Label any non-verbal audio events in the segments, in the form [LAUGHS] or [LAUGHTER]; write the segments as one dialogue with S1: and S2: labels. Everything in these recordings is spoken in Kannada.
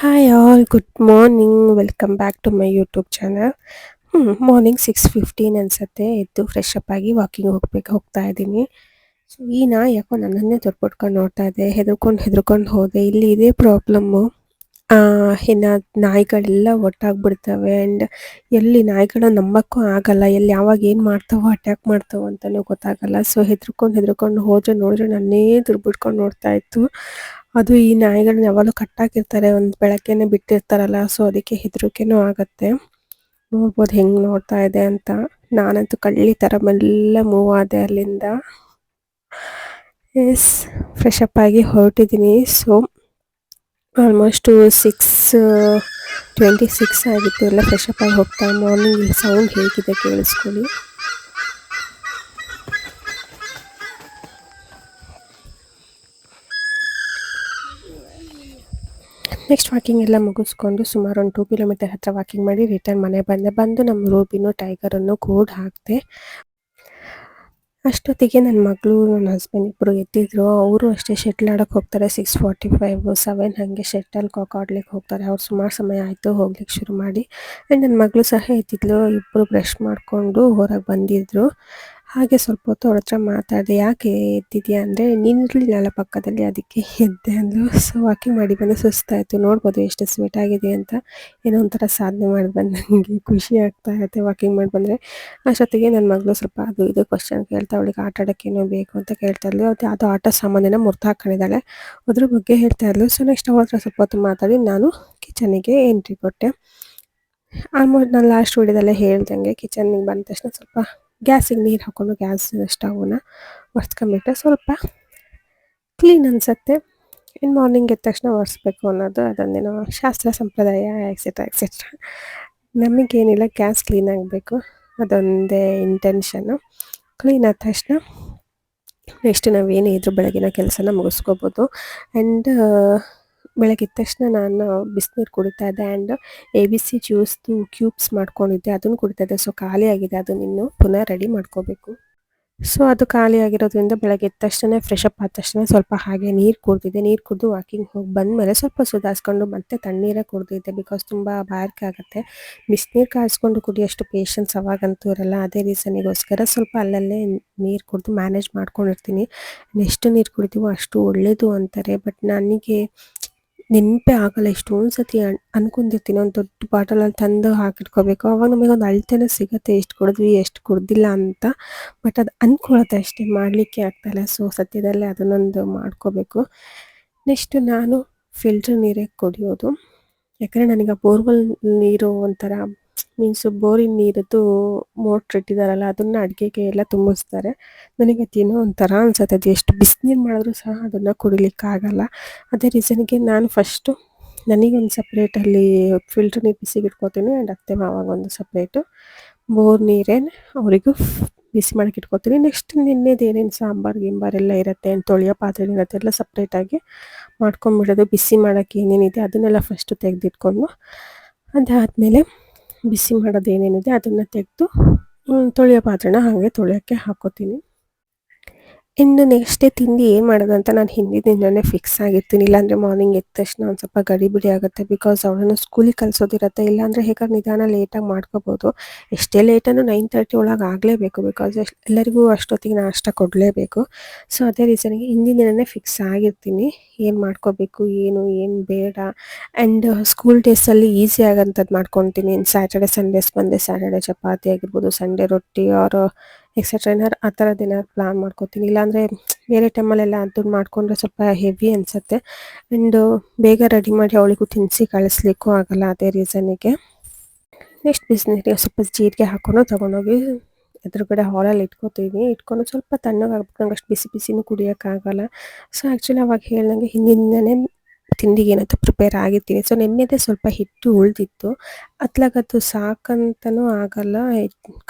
S1: Hi all good morning welcome back to my YouTube channel. ಹ್ಞೂ ಮಾರ್ನಿಂಗ್ ಸಿಕ್ಸ್ ಫಿಫ್ಟೀನ್ ಅನಿಸುತ್ತೆ ಎದ್ದು ಫ್ರೆಶ್ ಅಪ್ ಆಗಿ ವಾಕಿಂಗ್ ಹೋಗ್ಬೇಕು, ಹೋಗ್ತಾ ಇದ್ದೀನಿ. ಸೊ ಈ ನಾ ಯಾಕೋ ನನ್ನನ್ನೇ ತೊಡ್ಬಿಟ್ಕೊಂಡು ನೋಡ್ತಾ ಇದ್ದೆ ಹೆದರ್ಕೊಂಡು ಹೆದರ್ಕೊಂಡು ಹೋದೆ. ಇಲ್ಲಿ ಇದೇ ಪ್ರಾಬ್ಲಮ್ಮು. ಇನ್ನ ನಾಯಿಗಳೆಲ್ಲ ಒಟ್ಟಾಗ್ಬಿಡ್ತವೆ ಆ್ಯಂಡ್ ಎಲ್ಲಿ ನಾಯಿಗಳು ನಂಬಕ್ಕೂ ಆಗಲ್ಲ. ಎಲ್ಲಿ ಯಾವಾಗ ಏನು ಮಾಡ್ತಾವೋ ಅಟ್ಯಾಕ್ ಮಾಡ್ತಾವೋ ಅಂತಲೂ ಗೊತ್ತಾಗಲ್ಲ. ಸೊ ಹೆದ್ರ್ಕೊಂಡು ಹೆದ್ರ್ಕೊಂಡು ಹೋದ್ರೆ ನೋಡಿದ್ರೆ ನನ್ನೇ ದುರ್ಬಿಟ್ಕೊಂಡು ನೋಡ್ತಾ ಇತ್ತು. ಅದು ಈ ನಾಯಿಗಳನ್ನ ಯಾವಾಗಲೂ ಕಟ್ಟಾಕಿರ್ತಾರೆ. ಒಂದು ಬೆಳಕೇನೆ ಬಿಟ್ಟಿರ್ತಾರಲ್ಲ ಸೊ ಅದಕ್ಕೆ ಹೆದರಿಕೆನೂ ಆಗತ್ತೆ. ನೋಡ್ಬೋದು ಹೆಂಗ್ ನೋಡ್ತಾ ಇದೆ ಅಂತ. ನಾನಂತೂ ಕಳ್ಳಿ ಥರ ಮೆಲ್ಲ ಮೂವ್ ಆದೆ ಅಲ್ಲಿಂದ. ಎಸ್ ಫ್ರೆಶ್ ಅಪ್ ಆಗಿ ಹೊರಟಿದ್ದೀನಿ. So almost six twenty six ಆಗಿತ್ತು ಎಲ್ಲ ಫ್ರೆಶ್ ಅಪ್ ಆಗಿ ಹೋಗ್ತಾ ಮಾರ್ನಿಂಗ್ ಸೌಂಡ್ ಹೇಗಿದೆ ಕೇಳಿಸ್ಕೊಳ್ಳಿ. ನೆಕ್ಸ್ಟ್ ವಾಕಿಂಗ್ ಎಲ್ಲ ಮುಗಿಸ್ಕೊಂಡು ಸುಮಾರು ಒಂದು ಟೂ ಕಿಲೋಮೀಟರ್ ಹತ್ರ ವಾಕಿಂಗ್ ಮಾಡಿ ರಿಟರ್ನ್ ಮನೆ ಬಂದೆ. ಬಂದು ನಮ್ಮ ರೂಬಿನೂ ಟೈಗರನ್ನು ಕೂಡ್ ಹಾಕಿದೆ. ಅಷ್ಟೊತ್ತಿಗೆ ನನ್ನ ಮಗಳು ನನ್ನ ಹಸ್ಬೆಂಡ್ ಇಬ್ಬರು ಎದ್ದಿದ್ರು. ಅವರು ಅಷ್ಟೇ ಶೆಟ್ಲ್ ಆಡೋಕೆ ಹೋಗ್ತಾರೆ. 6:45 7 ಹಾಗೆ ಶಟಲ್ ಕಾಕ್ ಆಡ್ಲಿಕ್ಕೆ ಹೋಗ್ತಾರೆ. ಅವ್ರು ಸುಮಾರು ಸಮಯ ಆಯಿತು ಹೋಗ್ಲಿಕ್ಕೆ ಶುರು ಮಾಡಿ. ಆ್ಯಂಡ್ ನನ್ನ ಮಗಳು ಸಹ ಎದ್ದಿದ್ಲು ಇಬ್ಬರು ಬ್ರಷ್ ಮಾಡಿಕೊಂಡು ಹೊರಗೆ ಬಂದಿದ್ರು. ಹಾಗೆ ಸ್ವಲ್ಪ ಹೊತ್ತು ಅವ್ರ ಹತ್ರ ಮಾತಾಡಿದೆ. ಯಾಕೆ ಎದ್ದಿದ್ಯಾ ಅಂದರೆ ನೀನಿರಲಿಲ್ಲಲ್ಲ ಪಕ್ಕದಲ್ಲಿ ಅದಕ್ಕೆ ಎದ್ದೆ ಅಂದರು ಸೊ ವಾಕಿಂಗ್ ಮಾಡಿ ಬಂದು ಸುಸ್ತಾಯಿತು. ನೋಡ್ಬೋದು ಎಷ್ಟು ಸ್ವೀಟ್ ಆಗಿದೆ ಅಂತ. ಏನೋ ಒಂಥರ ಸಾಧನೆ ಮಾಡಿ ನನಗೆ ಖುಷಿ ಆಗ್ತಾ ಇರುತ್ತೆ ವಾಕಿಂಗ್ ಮಾಡಿ ಬಂದರೆ. ಅಷ್ಟೊತ್ತಿಗೆ ನನ್ನ ಮಗಳು ಸ್ವಲ್ಪ ಅದು ಇದು ಕ್ವಶನ್ ಕೇಳ್ತಾ, ಅವಳಿಗೆ ಆಟ ಆಡೋಕ್ಕೇನೋ ಬೇಕು ಅಂತ ಕೇಳ್ತಾ ಇದ್ಲು. ಅದು ಯಾವುದೋ ಆಟ ಸಾಮಾನ್ಯನ ಮುರ್ತ ಹಾಕೊಂಡಿದ್ದಾಳೆ ಅದ್ರ ಬಗ್ಗೆ ಹೇಳ್ತಾ ಇದ್ಲು. ಸೊ ನೆಕ್ಸ್ಟ್ ಅವ್ರ ಹತ್ರ ಸ್ವಲ್ಪ ಹೊತ್ತು ಮಾತಾಡಿ, ನಾನು ಕಿಚನಿಗೆ ಎಂಟ್ರಿ ಕೊಟ್ಟೆ. ಆಲ್ಮೋಸ್ಟ್ ನಾನು ಲಾಸ್ಟ್ ವೀಡಿಯೋದಲ್ಲೇ ಹೇಳ್ದಂಗೆ ಕಿಚನ್ಗೆ ಬಂದ ತಕ್ಷಣ ಸ್ವಲ್ಪ ಗ್ಯಾಸಿಗೆ ನೀರು ಹಾಕ್ಕೊಂಡು ಗ್ಯಾಸ್ ಸ್ಟವ್ನ ಒರೆಸ್ಕೊಂಬಿಟ್ರೆ ಸ್ವಲ್ಪ ಕ್ಲೀನ್ ಅನಿಸುತ್ತೆ. ಇನ್ನು ಮಾರ್ನಿಂಗ್ ಎದ್ದ ತಕ್ಷಣ ಒರೆಸ್ಬೇಕು ಅನ್ನೋದು ಅದೊಂದೇನೋ ಶಾಸ್ತ್ರ ಸಂಪ್ರದಾಯ ಎಕ್ಸೆಟ್ರಾ ಎಕ್ಸೆಟ್ರಾ. ನಮಗೇನಿಲ್ಲ, ಗ್ಯಾಸ್ ಕ್ಲೀನ್ ಆಗಬೇಕು. ಅದೊಂದೇ ಇಂಟೆನ್ಷನ್ನು. ಕ್ಲೀನ್ ಆದ ತಕ್ಷಣ ನೆಕ್ಸ್ಟ್ ನಾವು ಏನೇ ಇದ್ರೂ ಬೆಳಗಿನ ಕೆಲಸನ ಮುಗಿಸ್ಕೋಬೋದು. ಆ್ಯಂಡ್ ಬೆಳಗ್ಗೆ ತಕ್ಷಣ ನಾನು ಬಿಸಿನೀರು ಕುಡಿತಾ ಇದ್ದೆ ಆ್ಯಂಡ್ ಎ ಬಿ ಸಿ ಜ್ಯೂಸ್ದು ಕ್ಯೂಬ್ಸ್ ಮಾಡ್ಕೊಂಡಿದ್ದೆ, ಅದನ್ನು ಕುಡಿತಾ ಇದ್ದೆ. ಸೊ ಖಾಲಿ ಆಗಿದೆ, ಅದನ್ನ ಇನ್ನು ಪುನಃ ರೆಡಿ ಮಾಡ್ಕೋಬೇಕು. ಸೊ ಅದು ಖಾಲಿ ಆಗಿರೋದ್ರಿಂದ ಬೆಳಗ್ಗೆ ಎದ್ದ ತಕ್ಷಣ ಫ್ರೆಶ್ ಅಪ್ ಆದ ತಕ್ಷಣ ಸ್ವಲ್ಪ ಹಾಗೆ ನೀರು ಕುಡ್ದಿದ್ದೆ ನೀರು ಕುಡಿದು ವಾಕಿಂಗ್ ಹೋಗಿ ಬಂದಮೇಲೆ ಸ್ವಲ್ಪ ಸುಧಾರಿಸ್ಕೊಂಡು ಮತ್ತೆ ತಣ್ಣೀರೇ ಕುಡ್ದಿದ್ದೆ ಬಿಕಾಸ್ ತುಂಬ ಬಾಯಾರಿಕೆ ಆಗುತ್ತೆ. ಬಿಸಿನೀರು ಕಾಯಿಸ್ಕೊಂಡು ಕುಡಿಯೋಷ್ಟು ಪೇಷನ್ಸ್ ಅವಾಗಂತೂ ಇರಲ್ಲ. ಅದೇ ರೀಸನಿಗೋಸ್ಕರ ಸ್ವಲ್ಪ ಅಲ್ಲಲ್ಲೇ ನೀರು ಕುಡಿದು ಮ್ಯಾನೇಜ್ ಮಾಡ್ಕೊಂಡಿರ್ತೀನಿ. ಎಷ್ಟು ನೀರು ಕುಡಿತೀವೋ ಅಷ್ಟು ಒಳ್ಳೆಯದು ಅಂತಾರೆ. ಬಟ್ ನನಗೆ ನೆನಪೇ ಆಗಲ್ಲ. ಎಷ್ಟೊಂದು ಸತಿ ಅನ್, ಅನ್ಕೊಂಡಿರ್ತೀನಿ ಒಂದು ದೊಡ್ಡ ಬಾಟಲಲ್ಲಿ ತಂದು ಹಾಕಿಟ್ಕೋಬೇಕು. ಅವಾಗ ನಮಗೆ ಒಂದು ಅಳತೆನೂ ಸಿಗುತ್ತೆ, ಎಷ್ಟು ಕುಡಿದ್ವಿ, ಎಷ್ಟು ಕುಡ್ದಿಲ್ಲ ಅಂತ. ಬಟ್ ಅದು ಅನ್ಕೊಳತ್ತೆ ಅಷ್ಟೇ, ಮಾಡಲಿಕ್ಕೆ ಆಗ್ತಾಯಿಲ್ಲ. ಸೊ ಸತ್ಯದಲ್ಲೇ ಅದನ್ನೊಂದು ಮಾಡ್ಕೋಬೇಕು. ನೆಕ್ಸ್ಟ್ ನಾನು ಫಿಲ್ಟರ್ ನೀರೇ ಕುಡಿಯೋದು. ಯಾಕಂದ್ರೆ ನನಗೆ ಬೋರ್ವೆಲ್ ನೀರು ಒಂಥರ ಮೀನ್ಸ್ ಬೋರಿನ ನೀರದ್ದು ಮೋಟ್ರ್ ಇಟ್ಟಿದಾರಲ್ಲ, ಅದನ್ನು ಅಡುಗೆಗೆ ಎಲ್ಲ ತುಂಬಿಸ್ತಾರೆ. ನನಗೆ ಅದೇನೋ ಒಂಥರ ಅನ್ಸುತ್ತೆ. ಅದು ಎಷ್ಟು ಬಿಸಿನೀರು ಮಾಡಿದ್ರೂ ಸಹ ಅದನ್ನು ಕುಡಿಲಿಕ್ಕಾಗಲ್ಲ. ಅದೇ ರೀಸನ್ಗೆ ನಾನು ಫಸ್ಟು ನನಗೊಂದು ಸಪ್ರೇಟಲ್ಲಿ ಫಿಲ್ಟರ್ ನೀರು ಬಿಸಿಗೆ ಇಟ್ಕೋತೀನಿ ಆ್ಯಂಡ್ ಅತ್ತೆ ಮಾವಗೊಂದು ಸಪ್ರೇಟು ಬೋರ್ ನೀರೇ ಅವರಿಗೂ ಬಿಸಿ ಮಾಡಕ್ಕೆ ಇಟ್ಕೋತೀನಿ. ನೆಕ್ಸ್ಟ್ ನಿನ್ನೆದು ಏನೇನು ಸಾಂಬಾರು, ಗಿಂಬಾರ್ ಎಲ್ಲ ಇರುತ್ತೆ ಏನು ತೊಳೆಯೋ ಪಾತ್ರೆ ಇರುತ್ತೆ ಎಲ್ಲ ಸಪ್ರೇಟಾಗಿ ಮಾಡ್ಕೊಂಡ್ಬಿಡೋದು ಬಿಸಿ ಮಾಡೋಕ್ಕೆ ಏನೇನಿದೆ ಅದನ್ನೆಲ್ಲ ಫಸ್ಟು ತೆಗೆದಿಟ್ಕೊಂಡು ಅದಾದಮೇಲೆ ಬಿಸಿ ಮಾಡೋದು ಏನೇನಿದೆ ಅದನ್ನು ತೆಗೆದು ತೊಳೆಯೋ ಪಾತ್ರೆನ ಹಾಗೆ ತೊಳೆಯೋಕ್ಕೆ ಹಾಕ್ಕೋತೀನಿ. ಇನ್ನು ನೆಕ್ಸ್ಟ್ ಡೇ ತಿಂಡಿ ಏನು ಮಾಡೋದು ಅಂತ ನಾನು ಹಿಂದಿನ ದಿನವೇ ಫಿಕ್ಸ್ ಆಗಿರ್ತೀನಿ. ಇಲ್ಲಾಂದರೆ ಮಾರ್ನಿಂಗ್ ಎದ್ದ ತಕ್ಷಣ ಒಂದು ಸ್ವಲ್ಪ ಗಡಿಬಿಡಿ ಆಗುತ್ತೆ. ಬಿಕಾಸ್ ಅವಳನ್ನು ಸ್ಕೂಲಿಗೆ ಕಲಿಸೋದಿರತ್ತೆ ಇಲ್ಲಾಂದರೆ ಹೇಗಾದ್ರೆ ನಿಧಾನ ಲೇಟಾಗಿ ಮಾಡ್ಕೋಬೋದು. ಎಷ್ಟೇ ಲೇಟನ್ನು ನೈನ್ ತರ್ಟಿ ಒಳಗೆ ಆಗಲೇಬೇಕು. ಬಿಕಾಸ್ ಎಲ್ಲರಿಗೂ ಅಷ್ಟೊತ್ತಿಗೆ ನಾಷ್ಟ ಕೊಡಲೇಬೇಕು. ಸೊ ಅದೇ ರೀಸನ್ಗೆ ಹಿಂದಿನ ದಿನವೇ ಫಿಕ್ಸ್ ಆಗಿರ್ತೀನಿ. ಏನು ಮಾಡ್ಕೋಬೇಕು ಏನು ಏನು ಬೇಡ ಆ್ಯಂಡ್ ಸ್ಕೂಲ್ ಡೇಸಲ್ಲಿ ಈಸಿ ಆಗೋಂಥದ್ದು ಮಾಡ್ಕೊತೀನಿ. ಸ್ಯಾಟರ್ಡೆ ಸಂಡೇಸ್ ಬಂದೆ ಸ್ಯಾಟರ್ಡೆ ಚಪಾತಿ ಆಗಿರ್ಬೋದು, ಸಂಡೇ ರೊಟ್ಟಿ ಆರ್ ಎಕ್ಸೆಟ್ರಾ ಏನಾದ್ರು ಆ ಥರದ್ದು ಏನಾದ್ರು ಪ್ಲಾನ್ ಮಾಡ್ಕೋತೀನಿ. ಇಲ್ಲಾಂದರೆ ಬೇರೆ ಟೈಮಲ್ಲೆಲ್ಲ ಅದನ್ನು ಮಾಡಿಕೊಂಡ್ರೆ ಸ್ವಲ್ಪ ಹೆವಿ ಅನಿಸುತ್ತೆ. ಆ್ಯಂಡ್ ಬೇಗ ರೆಡಿ ಮಾಡಿ ಅವಳಿಗೂ ತಿನ್ನಿಸಿ ಕಳಿಸ್ಲಿಕ್ಕೂ ಆಗಲ್ಲ ಅದೇ ರೀಸನಿಗೆ ನೆಕ್ಸ್ಟ್ ಬಿಸಿನೀರಿಗೆ ಸ್ವಲ್ಪ ಜೀರಿಗೆ ಹಾಕ್ಕೊಂಡು ತಗೊಂಡೋಗಿ ಎದುರುಗಡೆ ಹಾಲಲ್ಲಿ ಇಟ್ಕೋತೀವಿ ಇಟ್ಕೊಂಡು ಸ್ವಲ್ಪ ತಣ್ಣಗಾಗ್ಬೇಕು. ನಂಗೆ ಅಷ್ಟು ಬಿಸಿ ಬಿಸಿನೂ ಕುಡಿಯೋಕ್ಕಾಗಲ್ಲ. ಸೊ ಆ್ಯಕ್ಚುಲಿ ಅವಾಗ ಹೇಳ್ದಂಗೆ ಹಿಂದಿನ ತಿಂಡಿಗೆ ಏನಂತ ಪ್ರಿಪೇರ್ ಆಗಿರ್ತೀನಿ. ಸೊ ನೆನ್ನೆದೇ ಸ್ವಲ್ಪ ಹಿಟ್ಟು ಉಳಿದಿತ್ತು. ಅತ್ಲಾಗದು ಸಾಕಂತನೂ ಆಗಲ್ಲ,